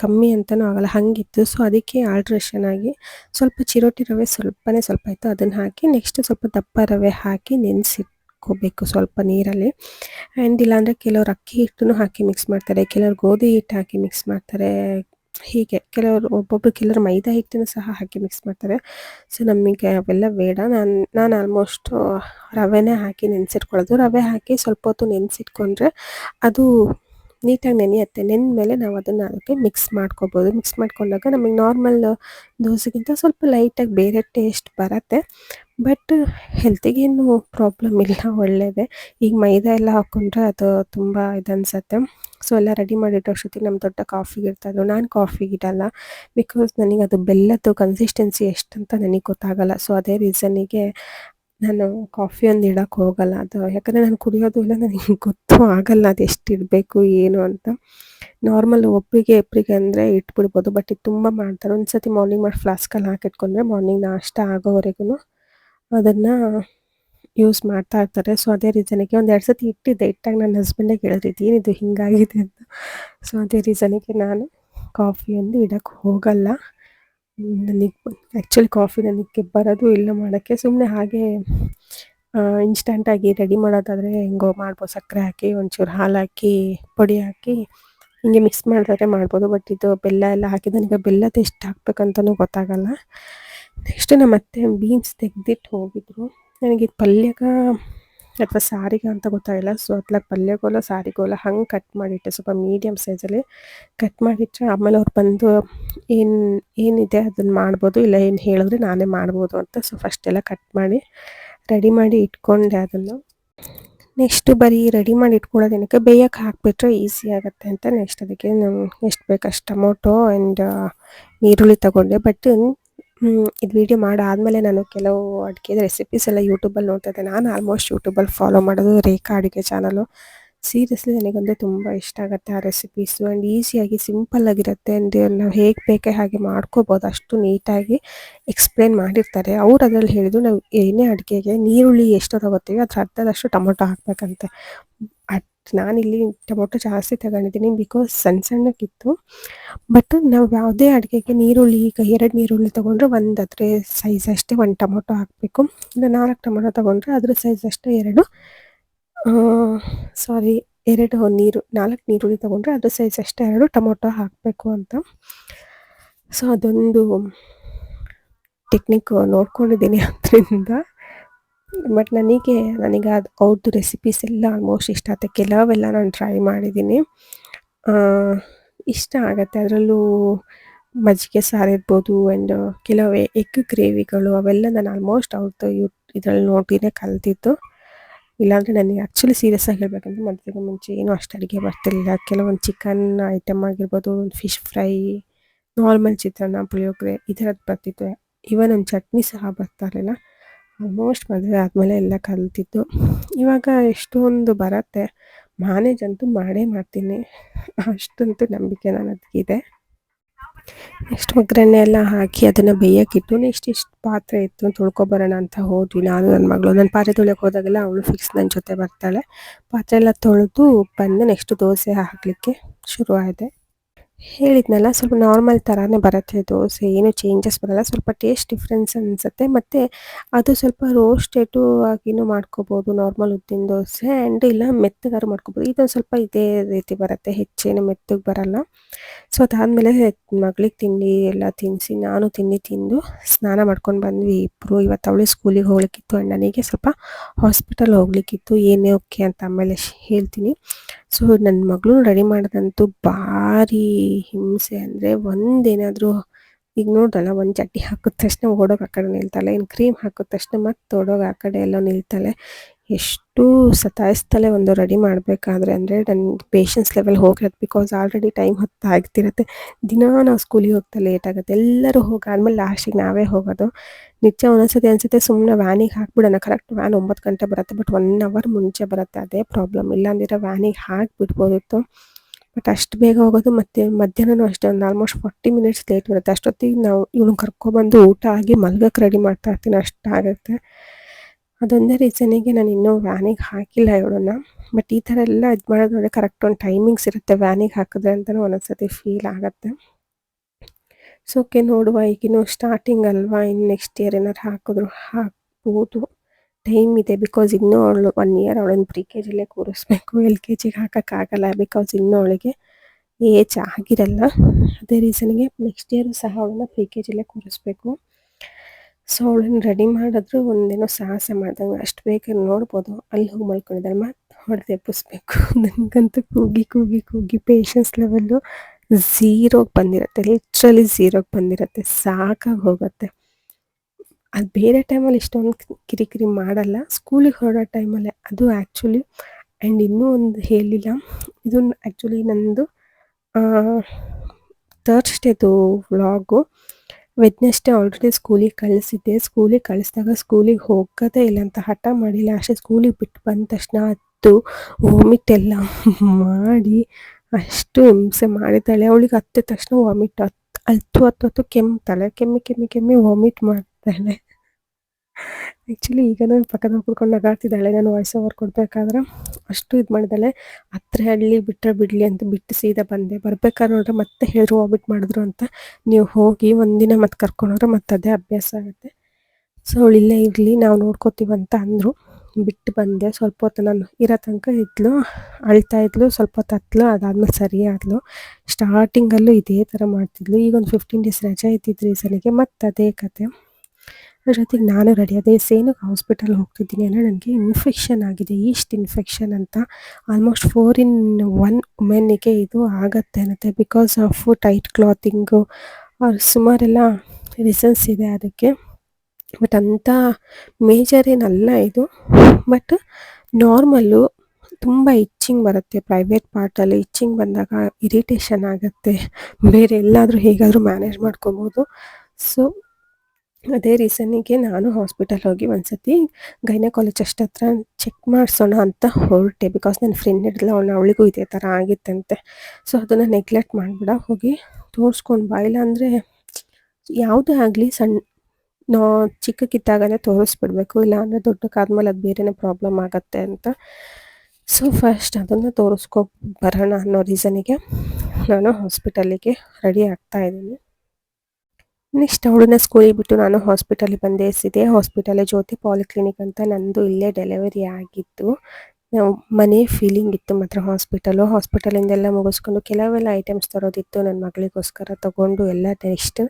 S1: ಕಮ್ಮಿ ಅಂತನೂ ಆಗಲ್ಲ, ಹಾಗಿತ್ತು. ಸೊ ಅದಕ್ಕೆ ಆಲ್ಟ್ರೇಷನ್ ಆಗಿ ಸ್ವಲ್ಪ ಚಿರೋಟಿ ರವೆ ಸ್ವಲ್ಪನೇ ಸ್ವಲ್ಪ ಇತ್ತು ಅದನ್ನು ಹಾಕಿ ನೆಕ್ಸ್ಟ್ ಸ್ವಲ್ಪ ದಪ್ಪ ರವೆ ಹಾಕಿ ನೆನೆಸಿಟ್ಕೋಬೇಕು ಸ್ವಲ್ಪ ನೀರಲ್ಲಿ. ಆ್ಯಂಡ್ ಇಲ್ಲಾಂದರೆ ಕೆಲವರು ಅಕ್ಕಿ ಹಿಟ್ಟನ್ನು ಹಾಕಿ ಮಿಕ್ಸ್ ಮಾಡ್ತಾರೆ. ಕೆಲವರು ಗೋಧಿ ಹಿಟ್ಟು ಹಾಕಿ ಮಿಕ್ಸ್ ಮಾಡ್ತಾರೆ. ಹೀಗೆ ಕೆಲವರು ಒಬ್ಬೊಬ್ಬರು ಕೆಲವರು ಮೈದಾ ಹಿಟ್ಟನ್ನು ಸಹ ಹಾಕಿ ಮಿಕ್ಸ್ ಮಾಡ್ತಾರೆ. ಸೊ ನಮಗೆ ಅವೆಲ್ಲ ಬೇಡ. ನಾನು ನಾನು ಆಲ್ಮೋಸ್ಟು ರವೆನೇ ಹಾಕಿ ನೆನೆಸಿಟ್ಕೊಳ್ಳೋದು. ರವೆ ಹಾಕಿ ಸ್ವಲ್ಪ ಹೊತ್ತು ನೆನೆಸಿಟ್ಕೊಂಡ್ರೆ ಅದು ನೀಟಾಗಿ ನೆನೆಯುತ್ತೆ. ನೆಂದಮೇಲೆ ನಾವು ಅದನ್ನು ಅದಕ್ಕೆ ಮಿಕ್ಸ್ ಮಾಡ್ಕೋಬೋದು. ಮಿಕ್ಸ್ ಮಾಡ್ಕೊಂಡಾಗ ನಮಗೆ ನಾರ್ಮಲ್ ದೋಸೆಗಿಂತ ಸ್ವಲ್ಪ ಲೈಟಾಗಿ ಬೇರೆ ಟೇಸ್ಟ್ ಬರುತ್ತೆ. ಬಟ್ ಹೆಲ್ತಿಗೇನು ಪ್ರಾಬ್ಲಮ್ ಇಲ್ಲ. ಒಳ್ಳೆಯದೇ ಈಗ ಮೈದಾ ಎಲ್ಲ ಹಾಕ್ಕೊಂಡ್ರೆ ಅದು ತುಂಬ ಇದನ್ಸುತ್ತೆ ಸೊ ಎಲ್ಲ ರೆಡಿ ಮಾಡಿಟ್ಟಷ್ಟೊತ್ತಿಗೆ ನಮ್ಮ ದೊಡ್ಡ ಕಾಫಿಗೆ ಇಡ್ತಾಯಿದ್ರು ನಾನು ಕಾಫಿಗೆ ಇಡಲ್ಲ ಬಿಕಾಸ್ ನನಗೆ ಅದು ಬೆಲ್ಲದ್ದು ಕನ್ಸಿಸ್ಟೆನ್ಸಿ ಎಷ್ಟಂತ ನನಗೆ ಗೊತ್ತಾಗಲ್ಲ. ಸೊ ಅದೇ ರೀಸನ್ನಿಗೆ ನಾನು ಕಾಫಿ ಒಂದು ಇಡಕ್ಕೆ ಹೋಗಲ್ಲ. ಅದು ಯಾಕಂದರೆ ನಾನು ಕುಡಿಯೋದು ಇಲ್ಲ ನನಗೆ [LAUGHS] ಗೊತ್ತೂ ಆಗಲ್ಲ ಅದು ಎಷ್ಟು ಇಡಬೇಕು, ಏನು ಅಂತ. ನಾರ್ಮಲ್ ಒಬ್ಬರಿಗೆ ಇಬ್ಬರಿಗೆ ಅಂದರೆ ಇಟ್ಬಿಡ್ಬೋದು. ಬಟ್ ಇದು ತುಂಬ ಮಾಡ್ತಾರೆ. ಒಂದು ಸರ್ತಿ ಮಾರ್ನಿಂಗ್ ಮಾಡಿ ಫ್ಲಾಸ್ಕಲ್ಲಿ ಹಾಕಿಟ್ಕೊಂಡ್ರೆ ಮಾರ್ನಿಂಗ್ ನಾಷ್ಟ ಆಗೋವರೆಗೂ ಅದನ್ನು ಯೂಸ್ ಮಾಡ್ತಾ ಇರ್ತಾರೆ. ಸೊ ಅದೇ ರೀಸನಿಗೆ ಒಂದು ಎರಡು ಸತಿ ಇಟ್ಟಿದ್ದೆ. ಇಟ್ಟಾಗ ನನ್ನ ಹಸ್ಬೆಂಡೇ ಕೇಳಿದ್ರಿ ಏನಿದು? ಹಿಂಗಾಗಿದೆ ಅಂತ. ಸೊ ಅದೇ ರೀಸನಿಗೆ ನಾನು ಕಾಫಿಯನ್ನು ಇಡೋಕ್ಕೆ ಹೋಗಲ್ಲ. ನನಗೆ ಆ್ಯಕ್ಚುಲಿ ಕಾಫಿ ನನಗೆ ಬರೋದು ಇಲ್ಲ ಮಾಡೋಕ್ಕೆ. ಸುಮ್ಮನೆ ಹಾಗೆ ಇನ್ಸ್ಟಂಟಾಗಿ ರೆಡಿ ಮಾಡೋದಾದರೆ ಹೆಂಗೋ ಮಾಡ್ಬೋದು. ಸಕ್ಕರೆ ಹಾಕಿ, ಒಂಚೂರು ಹಾಲು ಹಾಕಿ, ಪುಡಿ ಹಾಕಿ, ಹಿಂಗೆ ಮಿಕ್ಸ್ ಮಾಡಿದ್ರೆ ಮಾಡ್ಬೋದು. ಬಟ್ ಇದು ಬೆಲ್ಲ ಎಲ್ಲ ಹಾಕಿ ನನಗೆ ಬೆಲ್ಲದ ಎಷ್ಟು ಹಾಕ್ಬೇಕಂತಲೂ ಗೊತ್ತಾಗಲ್ಲ. ನೆಕ್ಸ್ಟ್ ನಮ್ಮ ಅತ್ತೆ ಬೀನ್ಸ್ ತೆಗೆದಿಟ್ಟು ಹೋಗಿದ್ರು. ನನಗೆ ಪಲ್ಯಗ ಅಥವಾ ಸಾರಿಗೆ ಅಂತ ಗೊತ್ತಾಗಿಲ್ಲ. ಸೊ ಅತ್ಲಾಗ ಪಲ್ಯಗೋಲ, ಸಾರಿಗೋಲ ಹಂಗೆ ಕಟ್ ಮಾಡಿಟ್ಟೆ. ಸ್ವಲ್ಪ ಮೀಡಿಯಮ್ ಸೈಜಲ್ಲಿ ಕಟ್ ಮಾಡಿಟ್ಟರೆ ಆಮೇಲೆ ಅವ್ರು ಬಂದು ಏನು, ಏನಿದೆ ಅದನ್ನು ಮಾಡ್ಬೋದು, ಇಲ್ಲ ಏನು ಹೇಳಿದ್ರೆ ನಾನೇ ಮಾಡ್ಬೋದು ಅಂತ. ಸೊ ಫಸ್ಟ್ ಎಲ್ಲ ಕಟ್ ಮಾಡಿ ರೆಡಿ ಮಾಡಿ ಇಟ್ಕೊಂಡೆ ಅದನ್ನು. ನೆಕ್ಸ್ಟ್ ಬರೀ ರೆಡಿ ಮಾಡಿ ಇಟ್ಕೊಳ್ಳೋದೇನಕ್ಕೆ ಬೇಯಕ್ಕೆ ಹಾಕಿಬಿಟ್ರೆ ಈಸಿ ಆಗುತ್ತೆ ಅಂತ ನೆಕ್ಸ್ಟ್ ಅದಕ್ಕೆ ನಾನು ಎಷ್ಟು ಬೇಕಷ್ಟು ಟೊಮೊಟೊ ಆ್ಯಂಡ್ ಈರುಳ್ಳಿ ತಗೊಂಡೆ. ಬಟ್ ಇದು ವಿಡಿಯೋ ಮಾಡಾದಮೇಲೆ ನಾನು ಕೆಲವು ಅಡುಗೆ ರೆಸಿಪೀಸ್ ಎಲ್ಲ ಯೂಟ್ಯೂಬಲ್ಲಿ ನೋಡ್ತಾ ಇದ್ದೆ. ನಾನು ಆಲ್ಮೋಸ್ಟ್ ಯೂಟ್ಯೂಬಲ್ಲಿ ಫಾಲೋ ಮಾಡೋದು ರೇಖಾ ಅಡುಗೆ ಚಾನಲು ಸೀರಿಯಸ್ಲಿ ನನಗಂತೂ ತುಂಬ ಇಷ್ಟ ಆಗುತ್ತೆ ಆ ರೆಸಿಪೀಸು ಆ್ಯಂಡ್ ಈಸಿಯಾಗಿ ಸಿಂಪಲ್ಲಾಗಿರುತ್ತೆ ಆ್ಯಂಡ್ ನಾವು ಹೇಗೆ ಬೇಕೇ ಹಾಗೆ ಮಾಡ್ಕೋಬೋದು. ಅಷ್ಟು ನೀಟಾಗಿ ಎಕ್ಸ್ಪ್ಲೇನ್ ಮಾಡಿರ್ತಾರೆ. ಅವ್ರು ಅದರಲ್ಲಿ ಹೇಳಿದ್ರು ನಾವು ಏನೇ ಅಡುಗೆಗೆ ನೀರುಳ್ಳಿ ಎಷ್ಟು ತಗೋತೀವಿ, ಅದ್ರ ಅರ್ಧದಷ್ಟು ಟೊಮೊಟೊ ಹಾಕಬೇಕಂತೆ. ಅಟ್ ನಾನಿಲ್ಲಿ ಟೊಮೊಟೊ ಜಾಸ್ತಿ ತಗೊಂಡಿದ್ದೀನಿ ಬಿಕಾಸ್ ಸಣ್ಣ ಸಣ್ಣಕ್ಕಿತ್ತು. ಬಟ್ ನಾವು ಯಾವುದೇ ಅಡುಗೆಗೆ ನೀರುಳ್ಳಿ, ಈಗ ಎರಡು ನೀರುಳ್ಳಿ ತೊಗೊಂಡ್ರೆ ಒಂದು ಅದ್ರ ಸೈಜ್ ಅಷ್ಟೇ ಒಂದು ಟೊಮೊಟೊ ಹಾಕಬೇಕು. ಇಲ್ಲ ನಾಲ್ಕು ಟೊಮೊಟೊ ತೊಗೊಂಡ್ರೆ ಅದ್ರ ಸೈಜ್ ಅಷ್ಟೇ ಎರಡು. ಸಾರಿ ಎರಡು ನೀರು, ನಾಲ್ಕು ನೀರುಳ್ಳಿ ತೊಗೊಂಡ್ರೆ ಅದ್ರ ಸೈಜ್ ಅಷ್ಟೇ ಎರಡು ಟೊಮೊಟೊ ಹಾಕಬೇಕು ಅಂತ. ಸೊ ಅದೊಂದು ಟೆಕ್ನಿಕ್ ನೋಡ್ಕೊಂಡಿದ್ದೀನಿ ಅದರಿಂದ. ಬಟ್ ನನಗೆ ನನಗೆ ಅದು ಅವ್ರದ್ದು ರೆಸಿಪೀಸ್ ಎಲ್ಲ ಆಲ್ಮೋಸ್ಟ್ ಇಷ್ಟ. ಆಗುತ್ತೆ ಕೆಲವೆಲ್ಲ ನಾನು ಟ್ರೈ ಮಾಡಿದ್ದೀನಿ. ಇಷ್ಟ ಆಗುತ್ತೆ. ಅದರಲ್ಲೂ ಮಜ್ಜಿಗೆ ಸಾರು ಇರ್ಬೋದು ಆ್ಯಂಡ್ ಕೆಲವೇ ಎಗ್ ಗ್ರೇವಿಗಳು ಅವೆಲ್ಲ ನಾನು ಆಲ್ಮೋಸ್ಟ್ ಅವ್ರದ್ದು ಯೂ, ಇದರಲ್ಲಿ ನೋಡಿನೇ ಕಲ್ತಿದ್ದು. ಇಲ್ಲಾಂದರೆ ನನಗೆ ಆ್ಯಕ್ಚುಲಿ ಸೀರಿಯಸ್ಸಾಗಿ ಹೇಳಬೇಕಂದ್ರೆ ಮದುವೆಗೆ ಮುಂಚೆ ಏನೂ ಅಷ್ಟು ಅಡುಗೆ ಬರ್ತಿರಲಿಲ್ಲ. ಕೆಲವೊಂದು ಚಿಕನ್ ಐಟಮ್ ಆಗಿರ್ಬೋದು ಫಿಶ್ ಫ್ರೈ ನಾರ್ಮಲ್ ಚಿತ್ರಾನ್ನ, ಪುಳಿಯೋಗರೆ ಈ ಥರದ್ದು ಬರ್ತಿತ್ತು. ಇವನ್ ಒಂದು ಚಟ್ನಿ ಸಹ ಬರ್ತಾ ಇರಲಿಲ್ಲ. ಆಲ್ಮೋಸ್ಟ್ ಮದುವೆ ಆದಮೇಲೆ ಎಲ್ಲ ಕಲಿತಿದ್ದು. ಇವಾಗ ಎಷ್ಟೊಂದು ಬರುತ್ತೆ. ಮ್ಯಾನೇಜ್ ಅಂತೂ ಮಾಡೇ ಮಾಡ್ತೀನಿ. ಅಷ್ಟಂತೂ ನಂಬಿಕೆ ನಾನು ಅದಕ್ಕಿದೆ ನೆಕ್ಸ್ಟ್ ಒಗ್ಗರಣೆ ಎಲ್ಲ ಹಾಕಿ ಅದನ್ನು ಬೇಯೋಕ್ಕಿಟ್ಟು ನೆಕ್ಸ್ಟ್ ಇಷ್ಟು ಪಾತ್ರೆ ಇತ್ತು ತೊಳ್ಕೊಬರೋಣ ಅಂತ ಹೋದ್ವಿ. ನಾನು ನನ್ನ ಮಗಳು ನನ್ನ ಪಾತ್ರೆ ತೊಳೆಯೋಕೆ ಹೋದಾಗೆಲ್ಲ ಅವಳು ಫಿಕ್ಸ್ ನನ್ನ ಜೊತೆ ಬರ್ತಾಳೆ. ಪಾತ್ರೆ ಎಲ್ಲ ತೊಳೆದು ಬಂದು ನೆಕ್ಸ್ಟ್ ದೋಸೆ ಹಾಕಲಿಕ್ಕೆ ಶುರು ಆಯಿದೆ ಹೇಳಿದ್ನಲ್ಲ, ಸ್ವಲ್ಪ ನಾರ್ಮಲ್ ಥರನೇ ಬರುತ್ತೆ ದೋಸೆ, ಏನು ಚೇಂಜಸ್ ಬರಲ್ಲ, ಸ್ವಲ್ಪ ಟೇಸ್ಟ್ ಡಿಫ್ರೆನ್ಸ್ ಅನಿಸುತ್ತೆ. ಮತ್ತು ಅದು ಸ್ವಲ್ಪ ರೋಸ್ಟೆಡು ಆಗಿನೂ ಮಾಡ್ಕೋಬೋದು ನಾರ್ಮಲ್ ಉದ್ದಿನ ದೋಸೆ ಆ್ಯಂಡ್ ಇಲ್ಲ ಮೆತ್ತಗಾರು ಮಾಡ್ಕೋಬೋದು. ಇದೊಂದು ಸ್ವಲ್ಪ ಇದೇ ರೀತಿ ಬರುತ್ತೆ, ಹೆಚ್ಚೇನು ಮೆತ್ತಗೆ ಬರಲ್ಲ. ಸೊ ಅದಾದಮೇಲೆ ಮಗಳಿಗೆ ತಿಂಡಿ ಎಲ್ಲ ತಿನ್ನಿಸಿ ನಾನು ತಿಂಡಿ ತಿಂದು ಸ್ನಾನ ಮಾಡ್ಕೊಂಡು ಬಂದ್ವಿ ಇಬ್ಬರು ಇವತ್ತು ಅವಳು ಸ್ಕೂಲಿಗೆ ಹೋಗ್ಲಿಕ್ಕಿತ್ತು ಆ್ಯಂಡ್ ನನಗೆ ಸ್ವಲ್ಪ ಹಾಸ್ಪಿಟಲ್ ಹೋಗ್ಲಿಕ್ಕಿತ್ತು. ಏನೇ ಓಕೆ ಅಂತ ಆಮೇಲೆ ಹೇಳ್ತೀನಿ. ಸೊ ನನ್ನ ಮಗಳು ರೆಡಿ ಮಾಡಿದಂತೂ ಭಾರಿ ಹಿಂಸೆ ಅಂದರೆ ಒಂದೇನಾದರೂ, ಈಗ ನೋಡಲ್ಲ ಒಂದು ಚಟ್ಟಿ ಹಾಕಿದ ತಕ್ಷಣ ಓಡೋಗಿ ಆ ಕಡೆ ನಿಲ್ತಾಳೆ ಇನ್ನು ಕ್ರೀಮ್ ಹಾಕಿದ ತಕ್ಷಣ ಮತ್ತೆ ಓಡೋಗಿ ಆ ಕಡೆ ಎಲ್ಲೋ ನಿಲ್ತಾಳೆ ಎಷ್ಟು ಸತಾಯಿಸ್ತಾಳೆ ಒಂದು ರೆಡಿ ಮಾಡಬೇಕಾದ್ರೆ ಅಂದರೆ ನನ್ನ ಪೇಷನ್ಸ್ ಲೆವೆಲ್ ಹೋಗಿರುತ್ತೆ ಬಿಕಾಸ್ ಆಲ್ರೆಡಿ ಟೈಮ್ ಹೊತ್ತು ಆಗ್ತಿರತ್ತೆ. ದಿನಾ ನಾವು ಸ್ಕೂಲಿಗೆ ಹೋಗ್ತಾ ಲೇಟ್ ಆಗುತ್ತೆ. ಎಲ್ಲರೂ ಹೋಗಾದ್ಮೇಲೆ ಲಾಸ್ಟಿಗೆ ನಾವೇ ಹೋಗೋದು. ನಿಜ ಒಂದೊಂದ್ಸತಿ ಅನಿಸುತ್ತೆ ಸುಮ್ಮನೆ ವ್ಯಾನಿಗೆ ಹಾಕ್ಬಿಡೋಣ. ಕರೆಕ್ಟ್ ವ್ಯಾನ್ ಒಂಬತ್ತು ಗಂಟೆ ಬರುತ್ತೆ ಬಟ್ ಒನ್ ಅವರ್ ಮುಂಚೆ ಬರುತ್ತೆ, ಅದೇ ಪ್ರಾಬ್ಲಮ್ ಇಲ್ಲಾಂದಿರೋ ವ್ಯಾನಿಗೆ ಹಾಕಿಬಿಡ್ಬೋದಿತ್ತು. ಬಟ್ ಅಷ್ಟು ಬೇಗ ಹೋಗೋದು ಮತ್ತೆ ಮಧ್ಯಾಹ್ನನೂ ಅಷ್ಟೇ, ಒಂದು ಆಲ್ಮೋಸ್ಟ್ ಫಾರ್ಟಿ ಮಿನಿಟ್ಸ್ ಲೇಟ್ ಬರುತ್ತೆ. ಅಷ್ಟೊತ್ತಿಗೆ ನಾವು ಇವನು ಕರ್ಕೊಬಂದು ಊಟ ಆಗಿ ಮಲ್ಗಕ್ಕೆ ರೆಡಿ ಮಾಡ್ತಾ ಇರ್ತೀನಿ ಅಷ್ಟಾಗುತ್ತೆ ಅದೊಂದೇ ರೀಸನಿಗೆ ನಾನು ಇನ್ನೂ ವ್ಯಾನಿಗೆ ಹಾಕಿಲ್ಲ ಇವಳನ್ನ. ಬಟ್ ಈ ಥರ ಎಲ್ಲ ಇದು ಮಾಡೋದು ನೋಡಿ ಕರೆಕ್ಟ್ ಒಂದು ಟೈಮಿಂಗ್ಸ್ ಇರುತ್ತೆ ವ್ಯಾನಿಗೆ ಹಾಕಿದ್ರೆ ಅಂತಲೂ ಒಂದೊಂದ್ಸತಿ ಫೀಲ್ ಆಗುತ್ತೆ. ಸೊ ಓಕೆ ನೋಡುವ. ಈಗಿನ್ನೂ ಸ್ಟಾರ್ಟಿಂಗ್ ಅಲ್ವಾ? ಇನ್ನು ನೆಕ್ಸ್ಟ್ ಇಯರ್ ಏನಾರು ಹಾಕಿದ್ರು ಹಾಕ್ಬೋದು. ಟೈಮ್ ಇದೆ ಬಿಕಾಸ್ ಇನ್ನೂ ಅವಳು ಒನ್ ಇಯರ್ ಅವಳನ್ನು ಪ್ರಿ ಕೆ ಜಿಲೇ ಕೂರಿಸ್ಬೇಕು. ಎಲ್ ಕೆ ಜಿಗೆ ಹಾಕೋಕ್ಕಾಗಲ್ಲ ಬಿಕಾಸ್ ಇನ್ನೂ ಅವಳಿಗೆ ಏಜ್ ಆಗಿರಲ್ಲ. ಅದೇ ರೀಸನ್ಗೆ ನೆಕ್ಸ್ಟ್ ಇಯರ್ ಸಹ ಅವಳನ್ನ ಪ್ರಿ ಕೆ ಜಿಲೇ ಕೂರಿಸ್ಬೇಕು. ಸೊ ಅವಳನ್ನ ರೆಡಿ ಮಾಡಿದ್ರು ಒಂದೇನೋ ಸಾಹಸ ಮಾಡ್ದಂಗೆ ಅಷ್ಟು ಬೇಗ ನೋಡ್ಬೋದು. ಅಲ್ಲಿ ಹೋಗಿ ಮಲ್ಕೊಂಡಿದ್ದಾಳೆ ಮತ್ತೆ ಹೊಡೆದು ಎಬ್ಬಿಸ್ಬೇಕು. [LAUGHS] ನನಗಂತೂ ಕೂಗಿ ಕೂಗಿ ಕೂಗಿ ಪೇಷನ್ಸ್ ಲೆವೆಲ್ಲು ಝೀರೋಗೆ ಬಂದಿರುತ್ತೆ. ಲಿಟ್ರಲಿ ಝೀರೋಗೆ ಬಂದಿರುತ್ತೆ. ಸಾಕಾಗಿ ಹೋಗುತ್ತೆ. ಅದು ಬೇರೆ ಟೈಮಲ್ಲಿ ಇಷ್ಟೊಂದು ಕಿರಿಕಿರಿ ಮಾಡಲ್ಲ. ಸ್ಕೂಲಿಗೆ ಹೊರಡೋ ಟೈಮಲ್ಲೇ ಅದು ಆ್ಯಕ್ಚುಲಿ ಆ್ಯಂಡ್ ಇನ್ನೂ ಒಂದು ಹೇಳಿಲ್ಲ. ಇದು ಆ್ಯಕ್ಚುಲಿ ನಂದು ಥರ್ಸ್ಡೇದು ವ್ಲಾಗು. ವೆಡ್ನೆಸ್ಡೇ ಆಲ್ರೆಡಿ ಸ್ಕೂಲಿಗೆ ಕಳಿಸಿದ್ದೆ. ಸ್ಕೂಲಿಗೆ ಕಳಿಸಿದಾಗ ಸ್ಕೂಲಿಗೆ ಹೋಗೋದೇ ಇಲ್ಲ ಅಂತ ಹಠ ಮಾಡಿಲ್ಲ. ಅಷ್ಟೇ ಸ್ಕೂಲಿಗೆ ಬಿಟ್ಟು ಬಂದ ತಕ್ಷಣ ಅದು ವಾಮಿಟ್ ಎಲ್ಲ ಮಾಡಿ ಅಷ್ಟು ಹಿಂಸೆ ಮಾಡಿದ್ದಾಳೆ. ಅವಳಿಗೆ ಹತ್ತಿದ ತಕ್ಷಣ ವಾಮಿಟ್ ಹತ್ತು ಹತ್ತು ಹತ್ತು ಹತ್ತು ಕೆಮ್ತಾಳೆ ಕೆಮ್ಮಿ ಕೆಮ್ಮಿ ಕೆಮ್ಮಿ ವಾಮಿಟ್ ಮಾಡ್ತಾಳೆ. ಆ್ಯಕ್ಚುಲಿ ಈಗ ನಾನು ಪಕ್ಕದಲ್ಲಿ ಕುತ್ಕೊಂಡು ನಗಾಡ್ತಿದ್ದಾಳೆ. ನಾನು ವಾಯ್ಸ್ ಓವರ್ ಕೊಡಬೇಕಾದ್ರೆ ಅಷ್ಟು ಇದು ಮಾಡಿದಾಳೆ. ಹತ್ರ ಹಳ್ಳಿ ಬಿಟ್ಟರೆ ಬಿಡಲಿ ಅಂತ ಬಿಟ್ಟು ಸೀದಾ ಬಂದೆ. ಬರ್ಬೇಕಾದ್ರೆ ನೋಡ್ರೆ ಮತ್ತೆ ಹೇಳಿದ್ರು ವಾಮಿಟ್ ಮಾಡಿದ್ರು ಅಂತ ನೀವು ಹೋಗಿ ಒಂದಿನ ಮತ್ತೆ ಕರ್ಕೊಂಡೋದ್ರೆ ಮತ್ತೆ ಅದೇ ಅಭ್ಯಾಸ ಆಗುತ್ತೆ. ಸೊ ಅವಳು ಇಲ್ಲೇ ಇರಲಿ, ನಾವು ನೋಡ್ಕೋತೀವಂತ ಅಂದರು. ಬಿಟ್ಟು ಬಂದೆ. ಸ್ವಲ್ಪ ಹೊತ್ತು ನಾನು ಇರೋ ತನಕ ಇದ್ಲು, ಅಳ್ತಾ ಇದ್ಲು, ಸ್ವಲ್ಪ ಹೊತ್ತು ಹತ್ಲು, ಅದಾದ್ಮೇಲೆ ಸರಿ ಆದ್ಲು. ಸ್ಟಾರ್ಟಿಂಗಲ್ಲೂ ಇದೇ ಥರ ಮಾಡ್ತಿದ್ಲು. ಈಗ ಒಂದು ಫಿಫ್ಟೀನ್ ಡೇಸ್ ರಜೆ ಇದ್ದಿದ್ದು ರೀಸನಿಗೆ ಮತ್ತೆ ಅದೇ ಕತೆ. ಜೊತೆಗೆ ನಾನು ರೆಡಿ ಅದೇ ಸೇನಕ್ಕೆ ಹಾಸ್ಪಿಟಲ್ ಹೋಗ್ತಿದ್ದೀನಿ ಅಂದರೆ ನನಗೆ ಇನ್ಫೆಕ್ಷನ್ ಆಗಿದೆ ಈಸ್ಟ್ ಇನ್ಫೆಕ್ಷನ್ ಅಂತ. ಆಲ್ಮೋಸ್ಟ್ ಫೋರ್ ಇನ್ ಒನ್ ವುಮೆನ್ನಿಗೆ ಇದು ಆಗತ್ತೆ ಅನ್ನತ್ತೆ. ಬಿಕಾಸ್ ಆಫ್ ಟೈಟ್ ಕ್ಲಾತಿಂಗು ಸುಮಾರೆಲ್ಲ ರೀಸನ್ಸ್ ಇದೆ ಅದಕ್ಕೆ. ಬಟ್ ಅಂಥ ಮೇಜರ್ ಏನಲ್ಲ ಇದು. ಬಟ್ ನಾರ್ಮಲ್ಲು ತುಂಬ ಇಚ್ಚಿಂಗ್ ಬರುತ್ತೆ. ಪ್ರೈವೇಟ್ ಪಾರ್ಟಲ್ಲಿ ಇಚ್ಚಿಂಗ್ ಬಂದಾಗ ಇರಿಟೇಷನ್ ಆಗುತ್ತೆ. ಬೇರೆ ಎಲ್ಲಾದರೂ ಹೇಗಾದರೂ ಮ್ಯಾನೇಜ್ ಮಾಡ್ಕೋಬೋದು. ಸೊ ಅದೇ ರೀಸನ್ನಿಗೆ ನಾನು ಹಾಸ್ಪಿಟಲ್ ಹೋಗಿ ಒಂದ್ಸತಿ ಗೈನಕಾಲಜಿಸ್ಟ್ ಹತ್ರ ಚೆಕ್ ಮಾಡಿಸೋಣ ಅಂತ ಹೊರಟೆ. ಬಿಕಾಸ್ ನನ್ನ ಫ್ರೆಂಡ್ ಹಿಡಿದ್ಲ ಅವಳು ಅವಳಿಗೂ ಇದೇ ಥರ ಆಗಿತ್ತಂತೆ. ಸೊ ಅದನ್ನು ನೆಗ್ಲೆಕ್ಟ್ ಮಾಡಿಬಿಡ. ಹೋಗಿ ತೋರಿಸ್ಕೊಂಡು ಬಾ. ಇಲ್ಲ ಅಂದರೆ ಯಾವುದೇ ಆಗಲಿ ಸಣ್ಣ ನಾ ಚಿಕ್ಕಕ್ಕಿದ್ದಾಗಲೇ ತೋರಿಸ್ಬಿಡ್ಬೇಕು. ಇಲ್ಲ ಅಂದರೆ ದೊಡ್ಡಕ್ಕಾದ್ಮೇಲೆ ಅದು ಬೇರೆನೇ ಪ್ರಾಬ್ಲಮ್ ಆಗುತ್ತೆ ಅಂತ. ಸೊ ಫಸ್ಟ್ ಅದನ್ನು ತೋರಿಸ್ಕೊ ಬರೋಣ ಅನ್ನೋ ರೀಸನಿಗೆ ನಾನು ಹಾಸ್ಪಿಟಲಿಗೆ ರೆಡಿ ಆಗ್ತಾ ಇದ್ದೀನಿ. ನೆಕ್ಸ್ಟ್ ಅವಳನ್ನ ಸ್ಕೂಲಿಗೆ ಬಿಟ್ಟು ನಾನು ಹಾಸ್ಪಿಟಲಿಗೆ ಬಂದೆ ಸಿದೆ ಹಾಸ್ಪಿಟಲ್ ಜ್ಯೋತಿ ಪಾಲಿಕ್ಲಿನಿಕ್ ಅಂತ ನಂದು ಇಲ್ಲೇ ಡೆಲಿವರಿ ಆಗಿತ್ತು. ನಾವು ಮನೆ ಫೀಲಿಂಗ್ ಇತ್ತು ಮಾತ್ರ ಹಾಸ್ಪಿಟಲು ಹಾಸ್ಪಿಟಲಿಂದೆಲ್ಲ ಮುಗಿಸ್ಕೊಂಡು ಕೆಲವೆಲ್ಲ ಐಟಮ್ಸ್ ತರೋದಿತ್ತು. ನನ್ನ ಮಗಳಿಗೋಸ್ಕರ ತಗೊಂಡು ಎಲ್ಲ ನೆಕ್ಸ್ಟ್